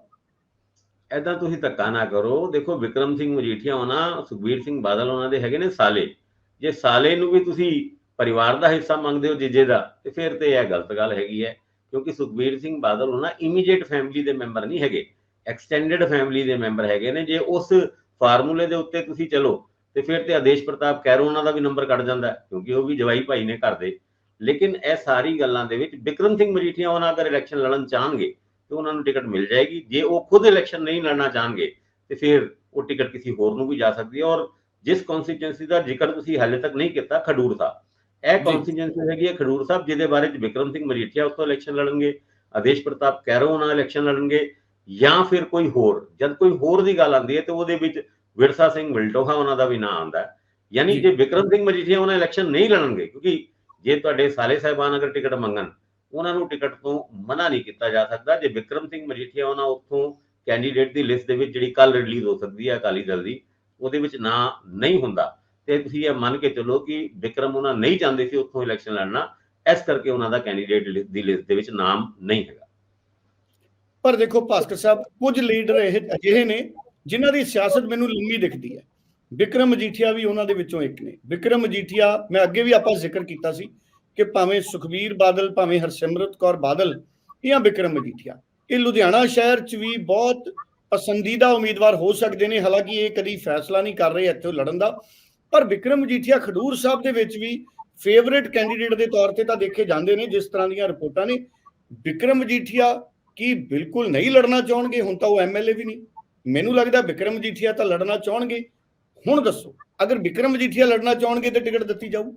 ਐਦਾਂ ਤੁਸੀਂ ਧੱਕਾ ਨਾ ਕਰੋ। ਦੇਖੋ ਵਿਕਰਮ ਸਿੰਘ ਮਜੀਠੀਆ ਹੋਣਾ, ਸੁਖਬੀਰ ਸਿੰਘ ਬਾਦਲ ਉਹਨਾਂ ਦੇ ਹੈਗੇ ਨੇ ਸਾਲੇ। ਜੇ ਸਾਲੇ ਨੂੰ ਵੀ ਤੁਸੀਂ ਪਰਿਵਾਰ ਦਾ ਹਿੱਸਾ ਮੰਗਦੇ ਹੋ, ਜੀਜੇ ਦਾ, ਤੇ ਫਿਰ ਤੇ ਇਹ ਗਲਤ ਗੱਲ ਹੈਗੀ ਹੈ, ਕਿਉਂਕਿ ਸੁਖਬੀਰ ਸਿੰਘ ਬਾਦਲ ਉਹਨਾਂ ਇਮੀਡੀਏਟ ਫੈਮਿਲੀ ਦੇ ਮੈਂਬਰ ਨਹੀਂ ਹੈਗੇ ਐਕਸਟੈਂਡਡ ਫੈਮਿਲੀ ਦੇ ਮੈਂਬਰ ਹੈਗੇ ਨੇ, ਜੇ ਉਸ ਫਾਰਮੂਲੇ ਦੇ ਉੱਤੇ ਤੁਸੀਂ ਚਲੋ, ਤੇ ਫਿਰ ਤੇ ਆਦੇਸ਼ ਪ੍ਰਤਾਪ ਕੈਰੋ ਉਹਨਾਂ ਦਾ ਵੀ ਨੰਬਰ ਕੱਢ ਜਾਂਦਾ, ਕਿਉਂਕਿ ਉਹ ਵੀ ਜਵਾਈ ਭਾਈ ਨੇ ਘਰ ਦੇ, ਲੇਕਿਨ ਇਹ ਸਾਰੀ ਗੱਲਾਂ ਦੇ ਵਿੱਚ ਬਿਕਰਮ ਸਿੰਘ ਮਜੀਠੀਆ ਉਹਨਾਂ ਅਗਰ ਇਲੈਕਸ਼ਨ ਲੜਨ ਚਾਹਣਗੇ, ਤੇ ਉਹਨਾਂ ਨੂੰ ਟਿਕਟ ਮਿਲ ਜਾਏਗੀ, ਜੇ ਉਹ ਖੁਦ ਇਲੈਕਸ਼ਨ ਨਹੀਂ ਲੜਨਾ ਚਾਹਣਗੇ, ਤੇ ਫਿਰ ਉਹ ਟਿਕਟ ਕਿਸੇ ਹੋਰ ਨੂੰ ਵੀ ਜਾ ਸਕਦੀ ਹੈ, ਔਰ ਜਿਸ ਕਨਸਟੀਚੁਐਂਸੀ ਦਾ ਜ਼ਿਕਰ ਤੁਸੀਂ ਹਾਲੇ ਤੱਕ ਨਹੀਂ ਕੀਤਾ, ਖਡੂਰ ਸਾਹਿਬ। ਇਹ ਕਨਸਟੀਚੁਐਂਸੀ ਹੈਗੀ ਹੈ ਖਡੂਰ ਸਾਹਿਬ ਜਿਹਦੇ ਬਾਰੇ ਚ ਵਿਕਰਮ ਸਿੰਘ ਮਜੀਠੀਆ ਉੱਥੋਂ ਇਲੈਕਸ਼ਨ ਲੜਨਗੇ ਆਦੇਸ਼ ਪ੍ਰਤਾਪ ਕੈਰੋ ਉਹਨਾਂ ਇਲੈਕਸ਼ਨ ਲੜਨਗੇ ਜਾਂ ਫਿਰ ਕੋਈ ਹੋਰ ਜਦ ਕੋਈ ਹੋਰ ਦੀ ਗੱਲ ਆਉਂਦੀ ਹੈ ਤੇ ਉਹਦੇ ਵਿੱਚ ਵਿਰਸਾ ਸਿੰਘ ਵਿਲਟੋਹਾ ਉਹਨਾਂ ਦਾ ਵੀ ਨਾਮ ਆਉਂਦਾ ਹੈ। ਯਾਨੀ ਜੇ। ਵਿਕਰਮ ਸਿੰਘ ਮਜੀਠੀਆ ਉਹਨਾਂ ਇਲੈਕਸ਼ਨ ਨਹੀਂ ਲੜਨਗੇ ਕਿਉਂਕਿ ਜੇ ਤੁਹਾਡੇ ਸਾਲੇ ਸਾਹਿਬਾਨ ਅਗਰ ਟਿਕਟ ਮੰਗਣ ਉਹਨਾਂ ਨੂੰ ਟਿਕਟ ਤੋਂ ਮਨਾ ਨਹੀਂ ਕੀਤਾ ਜਾ ਸਕਦਾ। ਜੇ ਵਿਕਰਮ ਸਿੰਘ ਮਜੀਠੀਆ ਉਹਨਾਂ ਉੱਥੋਂ ਕੈਂਡੀਡੇਟ ਦੀ ਲਿਸਟ ਦੇ ਵਿੱਚ ਜਿਹੜੀ ਕੱਲ ਰਿਲੀਜ਼ ਹੋ ਸਕਦੀ ਹੈ ਅਕਾਲੀ ਦਲ ਦੀ ਉਹਦੇ ਵਿੱਚ ਨਾਂ ਨਹੀਂ ਹੁੰਦਾ। ਤੇ ਤੁਸੀਂ ਇਹ ਮੰਨ ਕੇ ਚੱਲੋ ਕਿ ਵਿਕਰਮ ਉਹਨਾਂ ਨਹੀਂ ਚਾਹੁੰਦੇ ਸੀ ਉੱਥੋਂ ਇਲੈਕਸ਼ਨ ਲੜਨਾ, ਇਸ ਕਰਕੇ ਉਹਨਾਂ ਦਾ ਕੈਂਡੀਡੇਟ ਦੀ ਲਿਸਟ ਦੇ ਵਿੱਚ ਨਾਮ ਨਹੀਂ ਹੈਗਾ। ਪਰ ਦੇਖੋ ਭਾਸਕਰ ਸਾਹਿਬ, ਕੁਝ ਲੀਡਰ ਇਹ ਅਜਿਹੇ ਨੇ ਜਿਨ੍ਹਾਂ ਦੀ ਸਿਆਸਤ ਮੈਨੂੰ ਲੰਮੀ ਦਿਖਦੀ ਹੈ। ਵਿਕਰਮ ਮਜੀਠੀਆ ਵੀ ਉਹਨਾਂ ਦੇ ਵਿੱਚੋਂ ਇੱਕ ਨੇ। ਵਿਕਰਮ ਮਜੀਠੀਆ ਮੈਂ ਅੱਗੇ ਵੀ ਆਪਾਂ ਜ਼ਿਕਰ ਕੀਤਾ ਸੀ ਕਿ ਭਾਵੇਂ ਸੁਖਬੀਰ ਬਾਦਲ, ਭਾਵੇਂ ਹਰਸਿਮਰਤ ਕੌਰ ਬਾਦਲ, ਜਾਂ ਵਿਕਰਮ ਮਜੀਠੀਆ ਇਹ ਲੁਧਿਆਣਾ ਸ਼ਹਿਰ 'ਚ ਵੀ ਬਹੁਤ ਪਸੰਦੀਦਾ ਉਮੀਦਵਾਰ ਹੋ ਸਕਦੇ ਨੇ, ਹਾਲਾਂਕਿ ਇਹ ਕਦੀ ਫੈਸਲਾ ਨਹੀਂ ਕਰ ਰਹੇ ਇੱਥੋਂ ਲੜਨ ਦਾ। ਪਰ ਵਿਕਰਮ ਮਜੀਠੀਆ ਖਡੂਰ ਸਾਹਿਬ ਦੇ ਵਿੱਚ ਵੀ ਫੇਵਰੇਟ ਕੈਂਡੀਡੇਟ ਦੇ ਤੌਰ ਤੇ ਤਾਂ ਦੇਖੇ ਜਾਂਦੇ ਨੇ, ਜਿਸ ਤਰ੍ਹਾਂ ਦੀਆਂ ਰਿਪੋਰਟਾਂ ਨੇ। ਵਿਕਰਮ ਮਜੀਠੀਆ ਕੀ ਬਿਲਕੁਲ ਨਹੀਂ ਲੜਨਾ ਚਾਹਣਗੇ? ਹੁਣ ਤਾਂ ਉਹ ਐਮਐਲਏ ਵੀ ਨਹੀਂ। ਮੈਨੂੰ ਲੱਗਦਾ ਵਿਕਰਮ ਮਜੀਠੀਆ ਤਾਂ ਲੜਨਾ ਚਾਹਣਗੇ। ਹੁਣ ਦੱਸੋ, ਅਗਰ ਵਿਕਰਮ ਮਜੀਠੀਆ ਲੜਨਾ ਚਾਹਣਗੇ ਤੇ ਟਿਕਟ ਦਿੱਤੀ ਜਾਊ?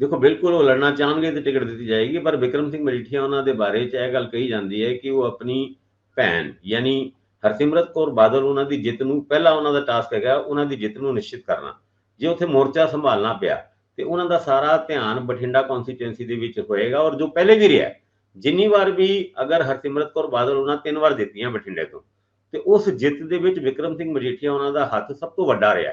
ਦੇਖੋ, ਬਿਲਕੁਲ ਉਹ ਲੜਨਾ ਚਾਹਣਗੇ ਤੇ ਟਿਕਟ ਦਿੱਤੀ ਜਾਏਗੀ, ਪਰ ਵਿਕਰਮ ਸਿੰਘ ਮਜੀਠੀਆ ਉਹਨਾਂ ਦੇ ਬਾਰੇ ਚ ਇਹ ਗੱਲ ਕਹੀ ਜਾਂਦੀ ਹੈ ਕਿ ਉਹ ਆਪਣੀ ਭੈਣ, ਯਾਨੀ ਹਰਸਿਮਰਤ ਕੌਰ ਬਾਦਲ ਉਹਨਾਂ ਦੀ ਜਿੱਤ ਨੂੰ, ਪਹਿਲਾ ਉਹਨਾਂ ਦਾ ਟਾਸਕ ਹੈਗਾ, ਉਹਨਾਂ ਦੀ ਜਿੱਤ ਨੂੰ ਨਿਸ਼ਚਿਤ ਕਰਨਾ। ਜੇ ਉੱਥੇ ਮੋਰਚਾ ਸੰਭਾਲਣਾ ਪਿਆ, ਤੇ ਉਹਨਾਂ ਦਾ ਸਾਰਾ ਧਿਆਨ ਬਠਿੰਡਾ ਕਨਸਟੀਟੂਐਂਸੀ ਦੇ ਵਿੱਚ ਹੋਏਗਾ ਔਰ ਜੋ ਪਹਿਲੇ ਵੀ ਰਿਹਾ, ਜਿੰਨੀ ਵਾਰ ਵੀ ਅਗਰ ਹਰਸਿਮਰਤ ਕੌਰ ਬਾਦਲ ਉਹਨਾਂ ਤਿੰਨ ਵਾਰ ਜਿੱਤੀਆਂ ਬਠਿੰਡੇ ਤੋਂ, ਤੇ ਉਸ ਜਿੱਤ ਦੇ ਵਿੱਚ ਵਿਕਰਮ ਸਿੰਘ ਮਜੀਠੀਆ ਉਹਨਾਂ ਦਾ ਹੱਥ ਸਭ ਤੋਂ ਵੱਡਾ ਰਿਹਾ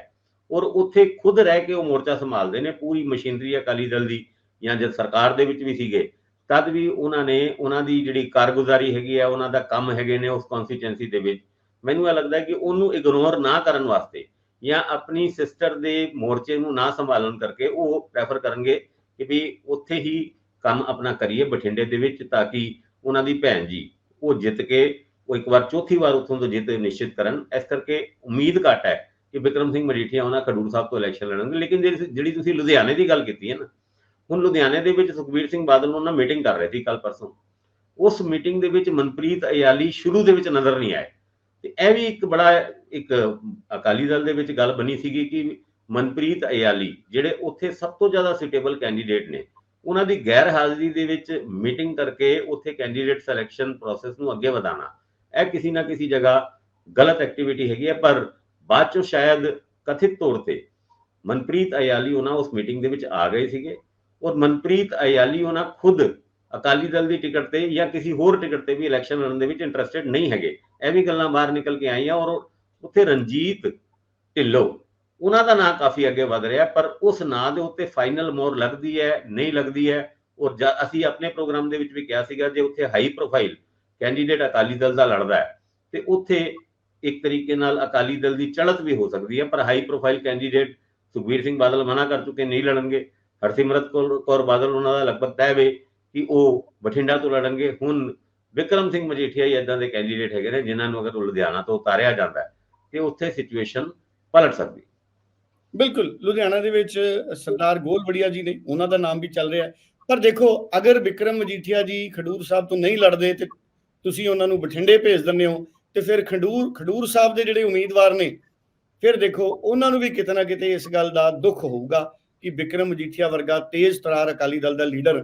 ਔਰ ਉੱਥੇ ਖੁਦ ਰਹਿ ਕੇ ਉਹ ਮੋਰਚਾ ਸੰਭਾਲਦੇ ਨੇ, ਪੂਰੀ ਮਸ਼ੀਨਰੀ ਅਕਾਲੀ ਦਲ ਦੀ ਜਾਂ ਜਦ ਸਰਕਾਰ ਦੇ ਵਿੱਚ ਵੀ ਸੀਗੇ, ਤਦ ਵੀ ਉਹਨਾਂ ਨੇ ਉਹਨਾਂ ਦੀ ਜਿਹੜੀ ਕਾਰਗੁਜ਼ਾਰੀ ਹੈਗੀ ਆ ਉਹਨਾਂ ਦਾ ਕੰਮ ਹੈਗੇ ਨੇ ਉਸ ਕਨਸਟੀਟੂਐਂਸੀ ਦੇ ਵਿੱਚ। ਮੈਨੂੰ ਇਹ ਲੱਗਦਾ ਕਿ ਉਹਨੂੰ ਇਗਨੋਰ ਨਾ ਕਰਨ ਵਾਸਤੇ ਜਾਂ ਆਪਣੀ ਸਿਸਟਰ ਦੇ ਮੋਰਚੇ ਨੂੰ ਨਾ ਸੰਭਾਲਣ ਕਰਕੇ ਉਹ ਪ੍ਰੈਫਰ ਕਰਨਗੇ ਕਿ ਵੀ ਉੱਥੇ ਹੀ ਕੰਮ ਆਪਣਾ ਕਰੀਏ ਬਠਿੰਡੇ ਦੇ ਵਿੱਚ ਤਾਂ ਕਿ ਉਹਨਾਂ ਦੀ ਭੈਣ ਜੀ ਉਹ ਜਿੱਤ ਕੇ ਉਹ ਇੱਕ ਵਾਰ ਚੌਥੀ ਵਾਰ ਉੱਥੋਂ ਤੋਂ ਜਿੱਤ ਨਿਸ਼ਚਿਤ ਕਰਨ। ਇਸ ਕਰਕੇ ਉਮੀਦ ਘੱਟ ਹੈ ਕਿ ਵਿਕਰਮ ਸਿੰਘ ਮਜੀਠੀਆ ਉਹਨਾਂ ਖਡੂਰ ਸਾਹਿਬ ਤੋਂ ਇਲੈਕਸ਼ਨ ਲੜਨਗੇ। ਲੇਕਿਨ ਜਿਹੜੀ ਜਿਹੜੀ ਤੁਸੀਂ ਲੁਧਿਆਣੇ ਦੀ ਗੱਲ ਕੀਤੀ ਹੈ ਨਾ, ਹੁਣ ਲੁਧਿਆਣੇ ਦੇ ਵਿੱਚ ਸੁਖਬੀਰ ਸਿੰਘ ਬਾਦਲ ਨੂੰ ਉਹਨਾਂ ਮੀਟਿੰਗ ਕਰ ਰਹੇ ਸੀ ਕੱਲ ਪਰਸੋਂ। ਉਸ ਮੀਟਿੰਗ ਦੇ ਵਿੱਚ ਮਨਪ੍ਰੀਤ ਅਯਾਲੀ ਸ਼ੁਰੂ ਦੇ ਵਿੱਚ ਨਜ਼ਰ ਨਹੀਂ ਆਏ। ਤੇ ਇਹ ਵੀ ਇੱਕ ਬੜਾ ਇੱਕ ਅਕਾਲੀ ਦਲ ਦੇ ਵਿੱਚ ਗੱਲ ਬਣੀ ਸੀਗੀ ਕਿ ਮਨਪ੍ਰੀਤ ਅਯਾਲੀ, ਜਿਹੜੇ ਉੱਥੇ ਸਭ ਤੋਂ ਜ਼ਿਆਦਾ ਸੁਟੇਬਲ ਕੈਂਡੀਡੇਟ ਨੇ, ਉਹਨਾਂ ਦੀ ਗੈਰ ਹਾਜ਼ਰੀ ਦੇ ਵਿੱਚ ਮੀਟਿੰਗ ਕਰਕੇ ਉੱਥੇ ਕੈਂਡੀਡੇਟ ਸਿਲੈਕਸ਼ਨ ਪ੍ਰੋਸੈਸ ਨੂੰ ਅੱਗੇ ਵਧਾਉਣਾ। ਇਹ ਕਿਸੇ ਨਾ ਕਿਸੇ ਜਗ੍ਹਾ ਗਲਤ ਐਕਟੀਵਿਟੀ ਹੈਗੀ ਹੈ, ਪਰ ਬਾਅਦ ਚੋਂ ਸ਼ਾਇਦ ਕਥਿਤ ਤੌਰ ਤੇ ਮਨਪ੍ਰੀਤ ਅਯਾਲੀ ਉਹਨਾਂ ਉਸ ਮੀਟਿੰਗ ਦੇ ਵਿੱਚ ਆ ਗਏ ਸੀਗੇ ਔਰ ਮਨਪ੍ਰੀਤ ਅਯਾਲੀ ਉਹਨਾਂ ਖੁਦ ਅਕਾਲੀ ਦਲ ਦੀ ਟਿਕਟ ਤੇ ਜਾਂ ਕਿਸੇ ਹੋਰ ਟਿਕਟ ਤੇ ਵੀ ਇਲੈਕਸ਼ਨ ਲੜਨ ਦੇ ਵਿੱਚ ਇੰਟਰਸਟਿਡ ਨਹੀਂ ਹੈਗੇ। ਇਹ ਵੀ ਗੱਲਾਂ ਬਾਹਰ ਨਿਕਲ ਕੇ ਆਈਆਂ ਔਰ ਉੱਥੇ ਰਣਜੀਤ ਢਿੱਲੋਂ, ਉਹਨਾਂ ਦਾ ਨਾਂ ਕਾਫੀ ਅੱਗੇ ਵਧ ਰਿਹਾ, ਪਰ ਉਸ ਨਾਂ ਦੇ ਉੱਤੇ ਫਾਈਨਲ ਮੋਰ ਲੱਗਦੀ ਹੈ, ਨਹੀਂ ਲੱਗਦੀ ਹੈ, ਔਰ ਅਸੀਂ ਆਪਣੇ ਪ੍ਰੋਗਰਾਮ ਦੇ ਵਿੱਚ ਵੀ ਕਿਹਾ ਸੀਗਾ, ਜੇ ਉੱਥੇ high profile candidate Akali Dal ਦਾ ਲੜਦਾ ਹੈ, ਤੇ ਉੱਥੇ ਇੱਕ ਤਰੀਕੇ ਨਾਲ ਅਕਾਲੀ ਦਲ ਦੀ ਚੜ੍ਹਤ ਵੀ ਹੋ ਸਕਦੀ ਹੈ, ਪਰ high profile candidate Sukhbir Singh Badal ਮਨਾ ਕਰ ਚੁੱਕੇ, ਨਹੀਂ ਲੜਨਗੇ। ਹਰਸਿਮਰਤ ਕੌਰ ਬਾਦਲ ਉਹਨਾਂ ਦਾ ਲਗਭਗ ਤੈਅ ਵੇ ਕਿ ਉਹ ਬਠਿੰਡਾ ਤੋਂ ਲੜਨਗੇ। ਹੁਣ ਵਿਕਰਮ ਸਿੰਘ ਮਜੀਠੀਆ ਹੀ ਇਦਾਂ ਦੇ ਕੈਂਡੀਡੇਟ ਹੈਗੇ ਨੇ, ਜਿਨ੍ਹਾਂ ਨੂੰ ਅਗਰ ਲੁਧਿਆਣਾ ਤੋਂ ਉਤਾਰਿਆ ਜਾਂਦਾ ਹੈ ਤੇ ਉੱਥੇ ਸਿਚੁਏਸ਼ਨ ਪਲਟ ਸਕਦੀ। ਬਿਲਕੁਲ, ਲੁਧਿਆਣਾ ਦੇ ਵਿੱਚ ਸਰਦਾਰ ਗੋਲਵੜੀਆ ਜੀ ਨੇ, ਉਹਨਾਂ ਦਾ ਨਾਮ ਵੀ ਚੱਲ ਰਿਹਾ ਪਰ ਦੇਖੋ, ਅਗਰ ਵਿਕਰਮ ਮਜੀਠੀਆ ਜੀ ਖਡੂਰ ਸਾਹਿਬ ਤੋਂ ਨਹੀਂ ਲੜਦੇ, ਤੇ ਤੁਸੀਂ ਉਹਨਾਂ ਨੂੰ ਬਠਿੰਡੇ ਭੇਜ ਦਿੰਦੇ ਹੋ, ਤੇ ਫਿਰ ਖਡੂਰ ਖਡੂਰ ਸਾਹਿਬ ਦੇ ਜਿਹੜੇ ਉਮੀਦਵਾਰ ਨੇ, ਫਿਰ ਦੇਖੋ, ਉਹਨਾਂ ਨੂੰ ਵੀ ਕਿਤੇ ਨਾ ਕਿਤੇ ਇਸ ਗੱਲ ਦਾ ਦੁੱਖ ਹੋਊਗਾ ਕਿ ਵਿਕਰਮ ਮਜੀਠੀਆ ਵਰਗਾ ਤੇਜ਼ ਤਰਾਰ ਅਕਾਲੀ ਦਲ ਦਾ ਲੀਡਰ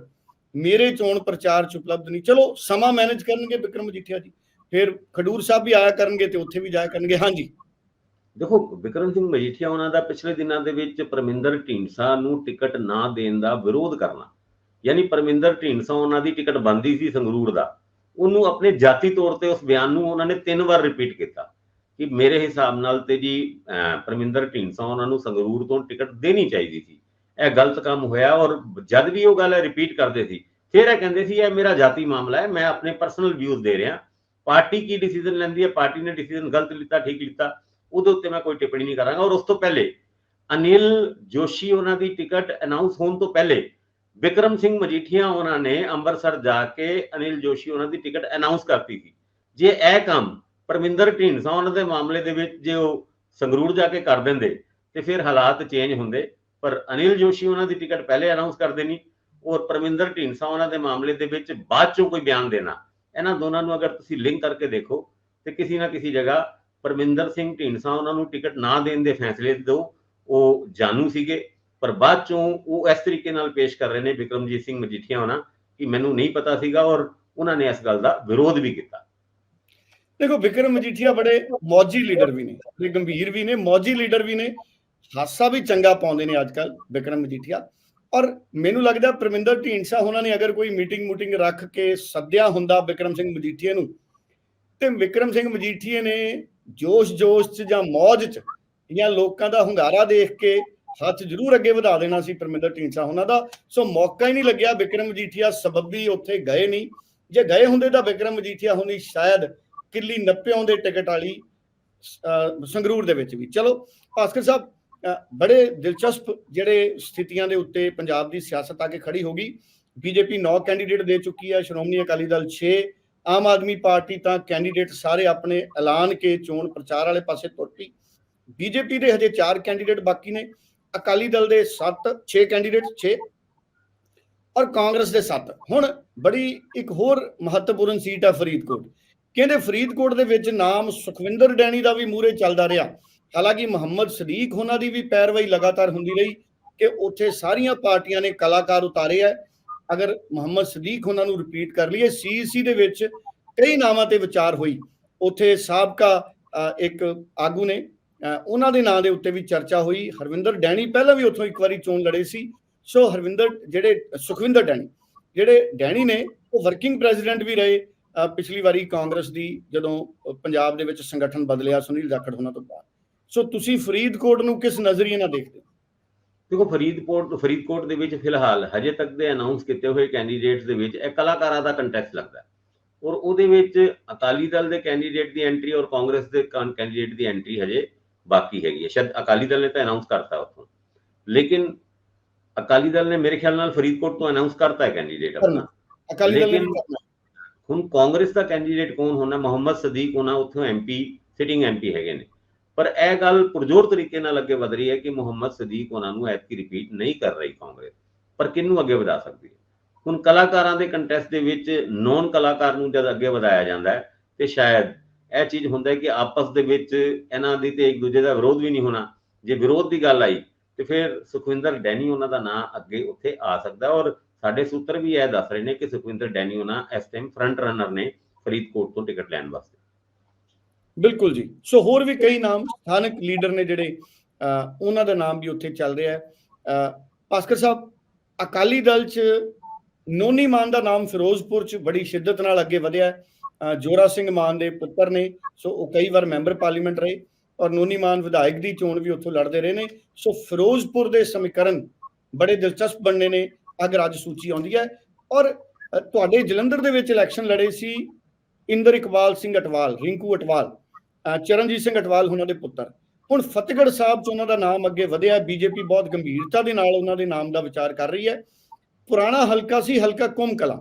ਮੇਰੇ ਚੋਣ ਪ੍ਰਚਾਰ ਚ ਉਪਲਬਧ ਨਹੀਂ। ਚਲੋ, ਸਮਾਂ ਮੈਨੇਜ ਕਰਨਗੇ ਵਿਕਰਮ ਮਜੀਠੀਆ ਜੀ। ਫਿਰ ਖਡੂਰ ਸਾਹਿਬ ਵੀ ਆਇਆ ਕਰਨਗੇ ਤੇ ਉੱਥੇ ਵੀ ਜਾਇਆ ਕਰਨਗੇ। ਹਾਂਜੀ। ਦੇਖੋ, ਵਿਕਰਮ ਸਿੰਘ ਮਜੀਠੀਆ, ਉਹਨਾਂ ਦਾ ਪਿਛਲੇ ਦਿਨਾਂ ਦੇ ਵਿੱਚ ਪਰਮਿੰਦਰ ਢੀਂਡਸਾ ਨੂੰ ਟਿਕਟ ਨਾ ਦੇਣ ਦਾ ਵਿਰੋਧ ਕਰਨਾ, ਯਾਨੀ ਪਰਮਿੰਦਰ ਢੀਂਡਸਾ ਉਹਨਾਂ ਦੀ ਟਿਕਟ ਬੰਦੀ ਸੀ ਸੰਗਰੂਰ ਦਾ, ਉਹਨੂੰ ਆਪਣੇ ਜਾਤੀ ਤੌਰ ਤੇ ਉਸ ਬਿਆਨ ਨੂੰ ਉਹਨਾਂ ਨੇ ਤਿੰਨ ਵਾਰ ਰਿਪੀਟ ਕੀਤਾ ਕਿ ਮੇਰੇ ਹਿਸਾਬ ਨਾਲ ਤੇ ਜੀ ਪਰਮਿੰਦਰ ਢੀਂਡਸਾ ਉਹਨਾਂ ਨੂੰ ਸੰਗਰੂਰ ਤੋਂ ਟਿਕਟ ਦੇਣੀ ਚਾਹੀਦੀ ਸੀ। ਇਹ ਗਲਤ ਕੰਮ ਹੋਇਆ ਔਰ ਜਦ ਵੀ ਉਹ ਗੱਲ ਰਿਪੀਟ ਕਰਦੇ ਸੀ, ਫਿਰ ਇਹ ਕਹਿੰਦੇ ਸੀ, ਇਹ ਮੇਰਾ ਜਾਤੀ ਮਾਮਲਾ ਹੈ, ਮੈਂ ਆਪਣੇ ਪਰਸਨਲ ਵਿਊਜ਼ ਦੇ ਰਿਹਾ। ਪਾਰਟੀ ਕੀ ਡਿਸੀਜਨ ਲੈਂਦੀ ਹੈ? ਪਾਰਟੀ ਨੇ ਡਿਸੀਜਨ ਗਲਤ ਲਿੱਤਾ, ਠੀਕ ਲਿੱਤਾ, ਉਹਦੇ ਉੱਤੇ ਮੈਂ ਕੋਈ ਟਿੱਪਣੀ ਨਹੀਂ ਕਰਾਂਗਾ। ਔਰ ਉਸ ਤੋਂ ਪਹਿਲੇ ਅਨਿਲ ਜੋਸ਼ੀ ਉਹਨਾਂ ਦੀ ਟਿਕਟ ਅਨਾਉਂਸ ਹੋਣ ਤੋਂ ਪਹਿਲੇ ਵਿਕਰਮ ਸਿੰਘ ਮਜੀਠੀਆ ਉਹਨਾਂ ਨੇ ਅੰਮ੍ਰਿਤਸਰ ਜਾ ਕੇ ਅਨਿਲ ਜੋਸ਼ੀ ਉਹਨਾਂ ਦੀ ਟਿਕਟ ਅਨਾਉਂਸ ਕਰਤੀ ਸੀ। ਜੇ ਇਹ ਕੰਮ ਪਰਮਿੰਦਰ ਢੀਂਡਸਾ ਉਹਨਾਂ ਦੇ ਮਾਮਲੇ ਦੇ ਵਿੱਚ ਜੇ ਉਹ ਸੰਗਰੂਰ ਜਾ ਕੇ ਕਰ ਦਿੰਦੇ, ਤੇ ਫਿਰ ਹਾਲਾਤ ਚੇਂਜ ਹੁੰਦੇ। ਪਰ ਅਨਿਲ ਜੋਸ਼ੀ ਉਹਨਾਂ ਦੀ ਟਿਕਟ ਪਹਿਲੇ ਅਨਾਉਂਸ ਕਰ ਦੇਣੀ ਔਰ ਪਰਮਿੰਦਰ ਢੀਂਡਸਾ ਉਹਨਾਂ ਦੇ ਮਾਮਲੇ ਦੇ ਵਿੱਚ ਬਾਅਦ ਚੋਂ ਕੋਈ ਬਿਆਨ ਦੇਣਾ ਇਹਨਾਂ ਦੋਨਾਂ ਨੂੰ ਅਗਰ ਤੁਸੀਂ ਲਿੰਕ ਕਰਕੇ ਦੇਖੋ ਤੇ ਕਿਸੇ ਨਾ ਕਿਸੇ ਜਗ੍ਹਾ ਪਰਮਿੰਦਰ ਸਿੰਘ ਢੀਂਡਸਾ ਉਹਨਾਂ ਨੂੰ ਟਿਕਟ ਨਾ ਦੇਣ ਦੇ ਫੈਸਲੇ ਤੋਂ ਉਹ ਜਾਣੂ ਸੀਗੇ, ਪਰ ਬਾਅਦ ਚੋਂ ਉਹ ਇਸ ਤਰੀਕੇ ਨਾਲ ਪੇਸ਼ ਕਰ ਰਹੇ ਨੇ ਵਿਕਰਮਜੀਤ ਸਿੰਘ ਮਜੀਠੀਆ ਹੋਣਾ ਕਿ ਮੈਨੂੰ ਨਹੀਂ ਪਤਾ ਸੀਗਾ ਔਰ ਉਹਨਾਂ ਨੇ ਇਸ ਗੱਲ ਦਾ ਵਿਰੋਧ ਵੀ ਕੀਤਾ। ਦੇਖੋ, ਵਿਕਰਮ ਮਜੀਠੀਆ ਬੜੇ ਮੌਜੀ ਲੀਡਰ ਵੀ ਨੇ ਤੇ ਗੰਭੀਰ ਵੀ ਨੇ, ਮੌਜੀ ਲੀਡਰ ਵੀ ਨੇ। ਹਾਸਾ ਵੀ ਚੰਗਾ ਪਾਉਂਦੇ ਨੇ ਅੱਜ ਕੱਲ ਵਿਕਰਮ ਮਜੀਠੀਆ। ਔਰ ਮੈਨੂੰ ਲੱਗਦਾ ਪ੍ਰਮਿੰਦਰ ਢੀਂਡਸਾ ਉਹਨਾਂ ਨੇ ਅਗਰ ਕੋਈ ਮੀਟਿੰਗ ਮੂਟਿੰਗ ਰੱਖ ਕੇ ਸੱਦਿਆ ਹੁੰਦਾ ਵਿਕਰਮ ਸਿੰਘ ਮਜੀਠੀਏ ਨੂੰ, ਤੇ ਵਿਕਰਮ ਸਿੰਘ ਮਜੀਠੀਏ ਨੇ ਜੋਸ਼ ਜੋਸ਼ ਚ ਜਾਂ ਮੌਜ ਚ ਜਾਂ ਲੋਕਾਂ ਦਾ ਹੁੰਗਾਰਾ ਦੇਖ ਕੇ ਹੱਥ ਜ਼ਰੂਰ ਅੱਗੇ ਵਧਾ ਦੇਣਾ ਸੀ ਪਰਮਿੰਦਰ ਢੀਂਡਸਾ ਉਹਨਾਂ ਦਾ। ਸੋ ਮੌਕਾ ਹੀ ਨਹੀਂ ਲੱਗਿਆ ਵਿਕਰਮ ਮਜੀਠੀਆ ਸਬੱਬੀ ਉੱਥੇ ਗਏ ਨਹੀਂ। ਜੇ ਗਏ ਹੁੰਦੇ ਤਾਂ ਵਿਕਰਮ ਮਜੀਠੀਆ ਹੋਣੀ ਸ਼ਾਇਦ ਕਿੱਲੀ ਨੱਪਿਓਂ ਦੇ ਟਿਕਟ ਵਾਲੀ ਸੰਗਰੂਰ ਦੇ ਵਿੱਚ ਵੀ। ਚਲੋ, ਭਾਸਕਰ ਸਾਹਿਬ ਬੜੇ ਦਿਲਚਸਪ ਜਿਹੜੇ ਸਥਿਤੀਆਂ ਦੇ ਉੱਤੇ ਪੰਜਾਬ ਦੀ ਸਿਆਸਤ ਆ ਕੇ ਖੜੀ ਹੋ ਗਈ। ਬੀਜੇਪੀ 9 ਕੈਂਡੀਡੇਟ ਦੇ ਚੁੱਕੀ ਹੈ ਸ਼੍ਰੋਮਣੀ ਅਕਾਲੀ ਦਲ 6 ਆਮ ਆਦਮੀ ਪਾਰਟੀ ਤਾਂ ਕੈਂਡੀਡੇਟ ਸਾਰੇ ਆਪਣੇ ਐਲਾਨ ਕੇ ਚੋਣ ਪ੍ਰਚਾਰ ਵਾਲੇ ਪਾਸੇ ਤੁਰ ਪਈ। ਬੀਜੇਪੀ ਦੇ ਹਜੇ 4 ਕੈਂਡੀਡੇਟ ਬਾਕੀ ਨੇ, ਅਕਾਲੀ ਦਲ ਦੇ 7 6 ਕੈਂਡੀਡੇਟ 6 ਔਰ ਕਾਂਗਰਸ ਦੇ 7 ਹੁਣ ਬੜੀ ਇੱਕ ਹੋਰ ਮਹੱਤਵਪੂਰਨ ਸੀਟ ਆ ਫਰੀਦਕੋਟ। ਕਹਿੰਦੇ ਫਰੀਦਕੋਟ ਦੇ ਵਿੱਚ ਨਾਮ ਸੁਖਵਿੰਦਰ ਡੈਣੀ ਦਾ ਵੀ ਮੂਰੇ ਚੱਲਦਾ ਰਿਹਾ। ਹਾਲਾਂਕਿ ਮੁਹੰਮਦ ਸਦੀਕ ਉਹਨਾਂ ਦੀ ਵੀ ਪੈਰਵਾਈ ਲਗਾਤਾਰ ਹੁੰਦੀ ਰਹੀ ਕਿ ਉੱਥੇ ਸਾਰੀਆਂ ਪਾਰਟੀਆਂ ਨੇ ਕਲਾਕਾਰ ਉਤਾਰੇ ਆ ਅਗਰ ਮੁਹੰਮਦ ਸਦੀਕ ਉਹਨਾਂ ਨੂੰ ਰਿਪੀਟ ਕਰ ਲਈਏ ਸੀਸੀ ਦੇ ਵਿੱਚ ਕਈ ਨਾਵਾਂ ਤੇ ਵਿਚਾਰ ਹੋਈ। ਉੱਥੇ ਸਾਬਕਾ ਇੱਕ ਆਗੂ ਨੇ ਉਹਨਾਂ ਦੇ ਨਾਂ ਦੇ ਉੱਤੇ ਵੀ ਚਰਚਾ ਹੋਈ। ਹਰਵਿੰਦਰ ਡੈਣੀ ਪਹਿਲਾਂ ਵੀ ਉੱਥੋਂ ਇੱਕ ਵਾਰੀ ਚੋਣ ਲੜੇ ਸੀ। ਸੋ ਹਰਵਿੰਦਰ, ਜਿਹੜੇ, ਸੁਖਵਿੰਦਰ ਡੈਣੀ, ਜਿਹੜੇ ਡੈਣੀ ਨੇ, ਉਹ ਵਰਕਿੰਗ ਪ੍ਰੈਜ਼ੀਡੈਂਟ ਵੀ ਰਹੇ। ਪਿਛਲੀ ਵਾਰੀ ਕਾਂਗਰਸ ਦੀ ਜਦੋਂ ਪੰਜਾਬ ਦੇ ਵਿੱਚ ਸੰਗਠਨ ਬਦਲਿਆ ਸੁਨੀਲ ਜਾਖੜ ਹੋਣਾ ਤੋਂ ਬਾਅਦ। ਸੋ ਤੁਸੀਂ ਫਰੀਦਕੋਟ ਨੂੰ ਕਿਸ ਨਜ਼ਰੀਏ ਨਾਲ ਦੇਖਦੇ ਹੋ? ਦੇਖੋ ਫਰੀਦਕੋਟ ਫਰੀਦਕੋਟ ਦੇ ਵਿੱਚ ਫਿਲਹਾਲ ਹਜੇ ਤੱਕ ਦੇ ਅਨਾਉਂਸ ਕੀਤੇ ਹੋਏ ਕੈਂਡੀਡੇਟਸ ਦੇ ਵਿੱਚ ਇਹ ਕਲਾਕਾਰਾਂ ਦਾ ਕੰਟੈਸਟ ਲੱਗਦਾ ਔਰ ਉਹਦੇ ਵਿੱਚ ਅਕਾਲੀ ਦਲ ਦੇ ਕੈਂਡੀਡੇਟ ਦੀ ਐਂਟਰੀ ਔਰ ਕਾਂਗਰਸ ਦੇ ਕੈਂਡੀਡੇਟ ਦੀ ਐਂਟਰੀ ਹਜੇ ਬਾਕੀ ਹੈਗੀ ਹੈ। ਸ਼ਾਇਦ ਅਕਾਲੀ ਦਲ ਨੇ ਤਾਂ ਅਨਾਉਂਸ ਕਰਤਾ ਉੱਥੋਂ। ਲੇਕਿਨ ਅਕਾਲੀ ਦਲ ਨੇ ਮੇਰੇ ਖਿਆਲ ਨਾਲ ਫਰੀਦਕੋਟ ਤੋਂ ਅਨਾਉਂਸ ਕਰਤਾ ਹੈ ਕੈਂਡੀਡੇਟ ਆਪਣਾ। ਅਕਾਲੀ ਦਲ ਨੇ ਹੁਣ ਕਾਂਗਰਸ ਦਾ ਕੈਂਡੀਡੇਟ ਕੌਣ ਹੋਣਾ? ਮੁਹੰਮਦ ਸਦੀਕ ਹੋਣਾ ਉੱਥੋਂ ਐਮਪੀ ਸਿਟਿੰਗ ਐਮਪੀ ਹੈਗੇ ਨੇ। ਪਰ ਇਹ ਗੱਲ ਪੁਰਜੋਰ ਤਰੀਕੇ ਨਾਲ ਅੱਗੇ ਵਧ ਰਹੀ ਹੈ ਕਿ ਮੁਹੰਮਦ ਸਦੀਕ ਉਹਨਾਂ ਨੂੰ ਐਤਕੀ ਰਿਪੀਟ ਨਹੀਂ ਕਰ ਰਹੀ ਕਾਂਗਰਸ, ਪਰ ਕਿਹਨੂੰ ਅੱਗੇ ਵਧਾ ਸਕਦੀ ਹੈ? ਹੁਣ ਕਲਾਕਾਰਾਂ ਦੇ ਕੰਟੈਸਟ ਦੇ ਵਿੱਚ ਨੌਨ ਕਲਾਕਾਰ ਨੂੰ ਜਦ ਅੱਗੇ ਵਧਾਇਆ ਜਾਂਦਾ ਹੈ, ਤੇ ਸ਼ਾਇਦ ਇਹ ਚੀਜ਼ ਹੁੰਦਾ ਹੈ ਕਿ ਆਪਸ ਦੇ ਵਿੱਚ ਇਹਨਾਂ ਦੀ ਤੇ ਇੱਕ ਦੂਜੇ ਦਾ ਵਿਰੋਧ ਵੀ ਨਹੀਂ ਹੋਣਾ। ਜੇ ਵਿਰੋਧ ਦੀ ਗੱਲ ਆਈ, ਤੇ ਫਿਰ ਸੁਖਵਿੰਦਰ ਡੈਨੀ ਉਹਨਾਂ ਦਾ ਨਾਂ ਅੱਗੇ ਉੱਥੇ ਆ ਸਕਦਾ ਔਰ ਸਾਡੇ ਸੂਤਰ ਵੀ ਇਹ ਦੱਸ ਰਹੇ ਨੇ ਕਿ ਸੁਖਵਿੰਦਰ ਡੈਨੀ ਉਹਨਾਂ ਇਸ ਟਾਈਮ ਫਰੰਟ ਰਨਰ ਨੇ ਫਰੀਦਕੋਟ ਤੋਂ ਟਿਕਟ ਲੈਣ ਵਾਸਤੇ। ਬਿਲਕੁਲ ਜੀ। ਸੋ ਹੋਰ ਵੀ ਕਈ ਨਾਮ ਸਥਾਨਕ ਲੀਡਰ ਨੇ ਜਿਹੜੇ ਉਹਨਾਂ ਦਾ ਨਾਮ ਵੀ ਉੱਥੇ ਚੱਲ ਰਿਹਾ ਹੈ। ਭਾਸਕਰ ਸਾਹਿਬ, ਅਕਾਲੀ ਦਲ ਚ ਨੋਨੀ ਮਾਨ ਦਾ ਨਾਮ ਫਿਰੋਜ਼ਪੁਰ ਚ ਬੜੀ ਸ਼ਿੱਦਤ ਨਾਲ ਅੱਗੇ ਵਧਿਆ ਜੋਰਾ ਸਿੰਘ ਮਾਨ ਦੇ ਪੁੱਤਰ ਨੇ, ਸੋ ਉਹ ਕਈ ਵਾਰ ਮੈਂਬਰ ਪਾਰਲੀਮੈਂਟ ਰਹੇ ਔਰ ਨੋਨੀ ਮਾਨ ਵਿਧਾਇਕ ਦੀ ਚੋਣ ਵੀ ਉੱਥੋਂ ਲੜਦੇ ਰਹੇ ਨੇ। ਸੋ, ਫਿਰੋਜ਼ਪੁਰ ਦੇ ਸਮੀਕਰਨ ਬੜੇ ਦਿਲਚਸਪ ਬਣਨੇ ਨੇ, ਅਗਰ ਅੱਜ ਸੂਚੀ ਆਉਂਦੀ ਹੈ। ਔਰ ਤੁਹਾਡੇ ਜਲੰਧਰ ਦੇ ਵਿੱਚ ਇਲੈਕਸ਼ਨ ਲੜੇ ਸੀ ਇੰਦਰ ਇਕਬਾਲ ਸਿੰਘ ਅਟਵਾਲ, ਰਿੰਕੂ ਅਟਵਾਲ। ਚਰਨਜੀਤ ਸਿੰਘ ਅਟਵਾਲ ਉਹਨਾਂ ਦੇ ਪੁੱਤਰ। ਹੁਣ ਫਤਿਹਗੜ੍ਹ ਸਾਹਿਬ 'ਚ ਉਹਨਾਂ ਦਾ ਨਾਮ ਅੱਗੇ ਵਧਿਆ, ਬੀਜੇਪੀ ਬਹੁਤ ਗੰਭੀਰਤਾ ਦੇ ਨਾਲ ਉਹਨਾਂ ਦੇ ਨਾਮ ਦਾ ਵਿਚਾਰ ਕਰ ਰਹੀ ਹੈ। ਪੁਰਾਣਾ ਹਲਕਾ ਸੀ ਹਲਕਾ ਕੁੰਮ ਕਲਾਂ।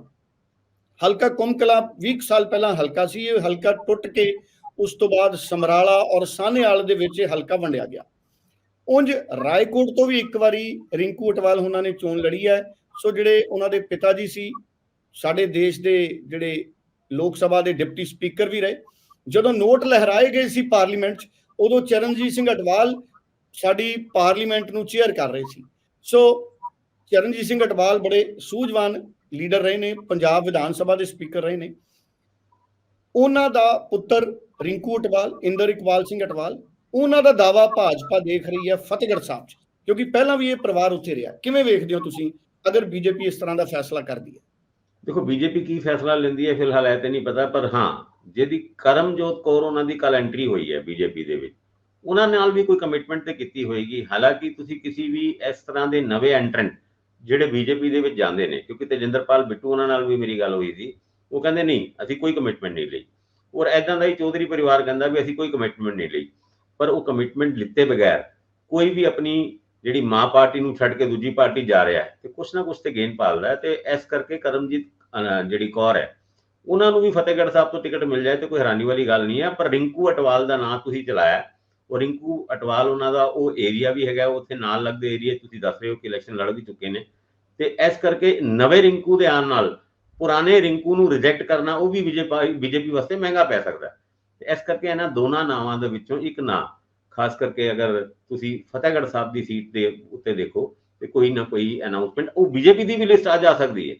ਹਲਕਾ ਕੁੰਮ ਕਲਾਂ 20 ਕੁ ਸਾਲ ਪਹਿਲਾਂ ਹਲਕਾ ਸੀ, ਇਹ ਹਲਕਾ ਟੁੱਟ ਕੇ ਉਸ ਤੋਂ ਬਾਅਦ ਸਮਰਾਲਾ ਔਰ ਸਾਹਨੇਵਾਲ ਦੇ ਵਿੱਚ ਇਹ ਹਲਕਾ ਵੰਡਿਆ ਗਿਆ। ਉਂਝ ਰਾਏਕੋਟ ਤੋਂ ਵੀ ਇੱਕ ਵਾਰੀ ਰਿੰਕੂ ਅਟਵਾਲ ਉਹਨਾਂ ਨੇ ਚੋਣ ਲੜੀ ਹੈ। ਸੋ ਜਿਹੜੇ ਉਹਨਾਂ ਦੇ ਪਿਤਾ ਜੀ ਸੀ, ਸਾਡੇ ਦੇਸ਼ ਦੇ ਜਿਹੜੇ ਲੋਕ ਸਭਾ ਦੇ ਡਿਪਟੀ ਸਪੀਕਰ ਵੀ ਰਹੇ। ਜਦੋਂ ਨੋਟ ਲਹਿਰਾਏ ਗਏ ਸੀ ਪਾਰਲੀਮੈਂਟ 'ਚ, ਉਦੋਂ ਚਰਨਜੀਤ ਸਿੰਘ ਅਟਵਾਲ ਸਾਡੀ ਪਾਰਲੀਮੈਂਟ ਨੂੰ ਚੇਅਰ ਕਰ ਰਹੇ ਸੀ। ਸੋ ਚਰਨਜੀਤ ਸਿੰਘ ਅਟਵਾਲ ਬੜੇ ਸੂਝਵਾਨ ਲੀਡਰ ਰਹੇ ਨੇ, ਪੰਜਾਬ ਵਿਧਾਨ ਸਭਾ ਦੇ ਸਪੀਕਰ ਰਹੇ ਨੇ। ਉਹਨਾਂ ਦਾ ਪੁੱਤਰ ਰਿੰਕੂ ਅਟਵਾਲ, ਇੰਦਰ ਇਕਬਾਲ ਸਿੰਘ ਅਟਵਾਲ, ਉਹਨਾਂ ਦਾ ਦਾਵਾ ਭਾਜਪਾ ਦੇਖ ਰਹੀ ਹੈ ਫਤਿਹਗੜ੍ਹ ਸਾਹਿਬ 'ਚ, ਕਿਉਂਕਿ ਪਹਿਲਾਂ ਵੀ ਇਹ ਪਰਿਵਾਰ ਉੱਥੇ ਰਿਹਾ। ਕਿਵੇਂ ਵੇਖਦੇ ਹੋ ਤੁਸੀਂ ਅਗਰ ਬੀਜੇਪੀ ਇਸ ਤਰ੍ਹਾਂ ਦਾ ਫੈਸਲਾ ਕਰਦੀ ਹੈ? ਦੇਖੋ, ਬੀਜੇਪੀ ਕੀ ਫੈਸਲਾ ਲੈਂਦੀ ਹੈ ਫਿਲਹਾਲ ਐ ਤੇ ਨਹੀਂ ਪਤਾ, ਪਰ ਹਾਂ ਜਿਹਦੀ ਕਰਮਜੋਤ ਕੌਰ ਉਹਨਾਂ ਦੀ ਕੱਲ ਐਂਟਰੀ ਹੋਈ ਹੈ ਬੀਜੇਪੀ ਦੇ ਵਿੱਚ। ਉਹਨਾਂ ਨਾਲ ਵੀ ਕੋਈ ਕਮਿਟਮੈਂਟ ਤੇ ਕੀਤੀ ਹੋਏਗੀ। ਹਾਲਾਂਕਿ ਤੁਸੀਂ ਕਿਸੇ ਵੀ ਇਸ ਤਰ੍ਹਾਂ ਦੇ ਨਵੇਂ ਐਂਟਰੈਂਟ ਜਿਹੜੇ ਬੀਜੇਪੀ ਦੇ ਵਿੱਚ ਜਾਂਦੇ ਨੇ, ਕਿਉਂਕਿ ਤੇਜਿੰਦਰਪਾਲ ਬਿੱਟੂ ਉਹਨਾਂ ਨਾਲ ਵੀ ਮੇਰੀ ਗੱਲ ਹੋਈ ਸੀ, ਉਹ ਕਹਿੰਦੇ, ਨਹੀਂ, ਅਸੀਂ ਕੋਈ ਕਮਿਟਮੈਂਟ ਨਹੀਂ ਲਈ। ਔਰ ਐਦਾਂ ਦਾ ਹੀ ਚੌਧਰੀ ਪਰਿਵਾਰ ਕਹਿੰਦਾ ਵੀ ਅਸੀਂ ਕੋਈ ਕਮਿਟਮੈਂਟ ਨਹੀਂ ਲਈ। ਪਰ ਉਹ ਕਮਿਟਮੈਂਟ ਲਿੱਤੇ ਬਗੈਰ ਕੋਈ ਵੀ ਆਪਣੀ ਜਿਹੜੀ ਮਾਂ ਪਾਰਟੀ ਨੂੰ ਛੱਡ ਕੇ ਦੂਜੀ ਪਾਰਟੀ ਜਾ ਰਿਹਾ ਹੈ ਤੇ ਕੁਛ ਨਾ ਕੁਛ ਤੇ ਗੇਨ ਪਾਲਦਾ ਹੈ ਤੇ ਇਸ ਕਰਕੇ ਕਰਮਜੀਤ ਜਿਹੜੀ ਕੌਰ ਹੈ ਉਹਨਾਂ ਨੂੰ ਵੀ ਫਤਿਹਗੜ੍ਹ ਸਾਹਿਬ ਤੋਂ ਟਿਕਟ ਮਿਲ ਜਾਏ ਤੇ ਕੋਈ ਹੈਰਾਨੀ ਵਾਲੀ ਗੱਲ ਨਹੀਂ ਹੈ, ਪਰ ਰਿੰਕੂ ਅਟਵਾਲ ਦਾ ਨਾਂ ਤੁਸੀਂ ਚਲਾਇਆ ਉਹ ਰਿੰਕੂ ਅਟਵਾਲ, ਉਹਨਾਂ ਦਾ ਉਹ ਏਰੀਆ ਵੀ ਹੈਗਾ, ਉੱਥੇ ਨਾਲ ਲੱਗਦੇ ਏਰੀਆ ਤੁਸੀਂ ਦੱਸ ਰਹੇ ਹੋ ਕਿ ਇਲੈਕਸ਼ਨ ਲੜ ਵੀ ਚੁੱਕੇ ਨੇ। ਤੇ ਇਸ ਕਰਕੇ ਨਵੇਂ ਰਿੰਕੂ ਦੇ ਆਉਣ ਨਾਲ ਪੁਰਾਣੇ ਰਿੰਕੂ ਨੂੰ ਰਿਜੈਕਟ ਕਰਨਾ, ਉਹ ਵੀ ਬੀਜੇਪੀ ਬੀਜੇਪੀ ਵਾਸਤੇ ਮਹਿੰਗਾ ਪੈ ਸਕਦਾ ਹੈ। ਇਸ ਕਰਕੇ ਇਹਨਾਂ ਦੋਨਾਂ ਨਾਵਾਂ ਦੇ ਵਿੱਚੋਂ ਇੱਕ ਨਾਂ, ਖਾਸ ਕਰਕੇ ਅਗਰ ਤੁਸੀਂ ਫਤਿਹਗੜ੍ਹ ਸਾਹਿਬ ਦੀ ਸੀਟ ਦੇ ਉੱਤੇ ਦੇਖੋ ਤੇ ਕੋਈ ਨਾ ਕੋਈ ਅਨਾਉਂਸਮੈਂਟ ਉਹ ਬੀਜੇਪੀ ਦੀ ਵੀ ਲਿਸਟ ਆ ਜਾ ਸਕਦੀ ਹੈ।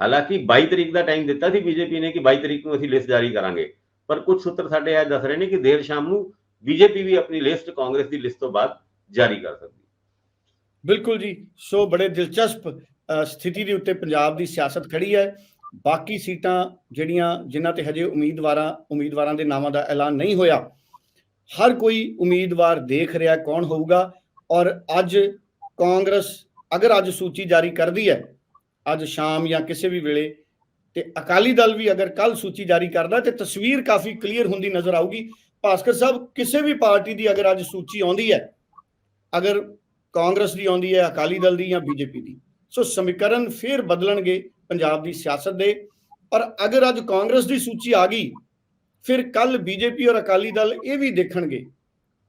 ਹਾਲਾਂਕਿ 22 ਤਰੀਕ ਦਾ ਟਾਈਮ ਦਿੱਤਾ ਸੀ ਬੀਜੇਪੀ ਨੇ ਕਿ 22 ਤਰੀਕ ਨੂੰ ਅਸੀਂ ਲਿਸਟ ਜਾਰੀ ਕਰਾਂਗੇ। ਪਰ ਕੁਝ ਸੂਤਰ ਸਾਡੇ ਇਹ ਦੱਸ ਰਹੇ ਨੇ ਕਿ ਦੇਰ ਸ਼ਾਮ ਨੂੰ ਬੀਜੇਪੀ ਵੀ ਆਪਣੀ ਲਿਸਟ ਕਾਂਗਰਸ ਦੀ ਲਿਸਟ ਤੋਂ ਬਾਅਦ ਜਾਰੀ ਕਰ ਸਕਦੀ ਬਿਲਕੁਲ ਜੀ। ਸੋ ਬੜੇ ਦਿਲਚਸਪ ਸਥਿਤੀ ਦੇ ਉੱਤੇ ਪੰਜਾਬ ਦੀ ਸਿਆਸਤ ਖੜੀ ਹੈ। ਬਾਕੀ ਸੀਟਾਂ ਜਿਹੜੀਆਂ, ਜਿਨ੍ਹਾਂ ਤੇ ਹਜੇ ਉਮੀਦਵਾਰਾਂ ਉਮੀਦਵਾਰਾਂ ਦੇ ਨਾਵਾਂ ਦਾ ਐਲਾਨ ਨਹੀਂ ਹੋਇਆ, ਹਰ ਕੋਈ ਉਮੀਦਵਾਰ ਦੇਖ ਰਿਹਾ ਕੌਣ ਹੋਊਗਾ ਔਰ ਅੱਜ ਕਾਂਗਰਸ ਅਗਰ ਅੱਜ ਸੂਚੀ ਜਾਰੀ ਕਰਦੀ ਹੈ ਅੱਜ ਸ਼ਾਮ ਜਾਂ ਕਿਸੇ ਵੀ ਵੇਲੇ ਤੇ ਅਕਾਲੀ ਦਲ ਵੀ ਅਗਰ ਕੱਲ ਸੂਚੀ ਜਾਰੀ ਕਰਦਾ ਤੇ ਤਸਵੀਰ ਕਾਫੀ ਕਲੀਅਰ ਹੁੰਦੀ ਨਜ਼ਰ ਆਊਗੀ। ਭਾਸਕਰ ਸਾਹਿਬ, ਕਿਸੇ ਵੀ ਪਾਰਟੀ ਦੀ ਅਗਰ ਅੱਜ ਸੂਚੀ ਆਉਂਦੀ ਹੈ, ਅਗਰ ਕਾਂਗਰਸ ਦੀ ਆਉਂਦੀ ਹੈ, ਅਕਾਲੀ ਦਲ ਦੀ ਜਾਂ ਬੀਜੇਪੀ ਦੀ, ਸੋ ਸਮੀਕਰਨ ਫੇਰ ਬਦਲਣਗੇ ਪੰਜਾਬ ਦੀ ਸਿਆਸਤ ਦੇ। ਔਰ ਅਗਰ ਅੱਜ ਕਾਂਗਰਸ ਦੀ ਸੂਚੀ ਆ ਗਈ, ਫਿਰ ਕੱਲ ਬੀਜੇਪੀ ਔਰ ਅਕਾਲੀ ਦਲ ਇਹ ਵੀ ਦੇਖਣਗੇ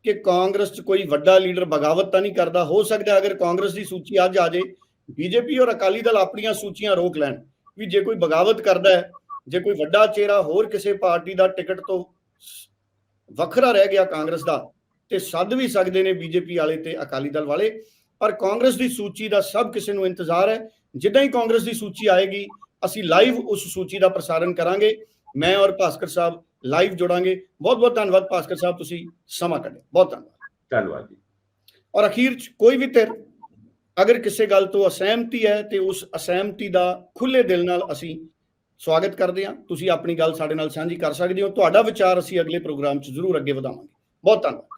ਕਿ ਕਾਂਗਰਸ 'ਚ ਕੋਈ ਵੱਡਾ ਲੀਡਰ ਬਗਾਵਤ ਤਾਂ ਨਹੀਂ ਕਰਦਾ। ਹੋ ਸਕਦਾ ਅਗਰ ਕਾਂਗਰਸ ਦੀ ਸੂਚੀ ਅੱਜ ਆ ਜੇ ਬੀਜੇਪੀ ਔਰ ਅਕਾਲੀ ਦਲ ਆਪਣੀਆਂ ਸੂਚੀਆਂ ਰੋਕ ਲੈਣ ਵੀ ਜੇ ਕੋਈ ਬਗਾਵਤ ਕਰਦਾ ਹੈ ਜੇ ਕੋਈ ਵੱਡਾ ਚਿਹਰਾ ਹੋਰ ਕਿਸੇ ਪਾਰਟੀ ਦਾ ਟਿਕਟ ਤੋਂ ਵੱਖਰਾ ਰਹਿ ਗਿਆ ਕਾਂਗਰਸ ਦਾ ਤੇ ਸੱਦ ਵੀ ਸਕਦੇ ਨੇ ਬੀਜੇਪੀ ਵਾਲੇ ਤੇ ਅਕਾਲੀ ਦਲ ਵਾਲੇ ਪਰ ਕਾਂਗਰਸ ਦੀ ਸੂਚੀ ਦਾ ਸਭ ਕਿਸੇ ਨੂੰ ਇੰਤਜ਼ਾਰ ਹੈ। ਜਿੱਦਾਂ ਹੀ ਕਾਂਗਰਸ ਦੀ ਸੂਚੀ ਆਏਗੀ ਅਸੀਂ ਲਾਈਵ ਉਸ ਸੂਚੀ ਦਾ ਪ੍ਰਸਾਰਣ ਕਰਾਂਗੇ। ਮੈਂ ਔਰ ਭਾਸਕਰ ਸਾਹਿਬ ਲਾਈਵ ਜੁੜਾਂਗੇ। ਬਹੁਤ ਬਹੁਤ ਧੰਨਵਾਦ ਭਾਸਕਰ ਸਾਹਿਬ ਤੁਸੀਂ ਸਮਾਂ ਕੱਢਿਆ। ਬਹੁਤ ਧੰਨਵਾਦ। ਧੰਨਵਾਦ ਜੀ। ਔਰ ਅਖੀਰ ਚ ਕੋਈ ਵੀ ਧਿਰ ਅਗਰ ਕਿਸੇ ਗੱਲ ਤੋਂ ਅਸਹਿਮਤੀ ਹੈ ਤੇ ਉਸ ਅਸਹਿਮਤੀ ਦਾ ਖੁੱਲੇ ਦਿਲ ਨਾਲ ਅਸੀਂ ਸਵਾਗਤ ਕਰਦੇ ਹਾਂ। ਤੁਸੀਂ ਆਪਣੀ ਗੱਲ ਸਾਡੇ ਨਾਲ ਸਾਂਝੀ ਕਰ ਸਕਦੇ ਹੋ। ਤੁਹਾਡਾ ਵਿਚਾਰ ਅਸੀਂ ਅਗਲੇ ਪ੍ਰੋਗਰਾਮ ਚ ਜ਼ਰੂਰ ਅੱਗੇ ਵਧਾਵਾਂਗੇ। ਬਹੁਤ ਧੰਨਵਾਦ।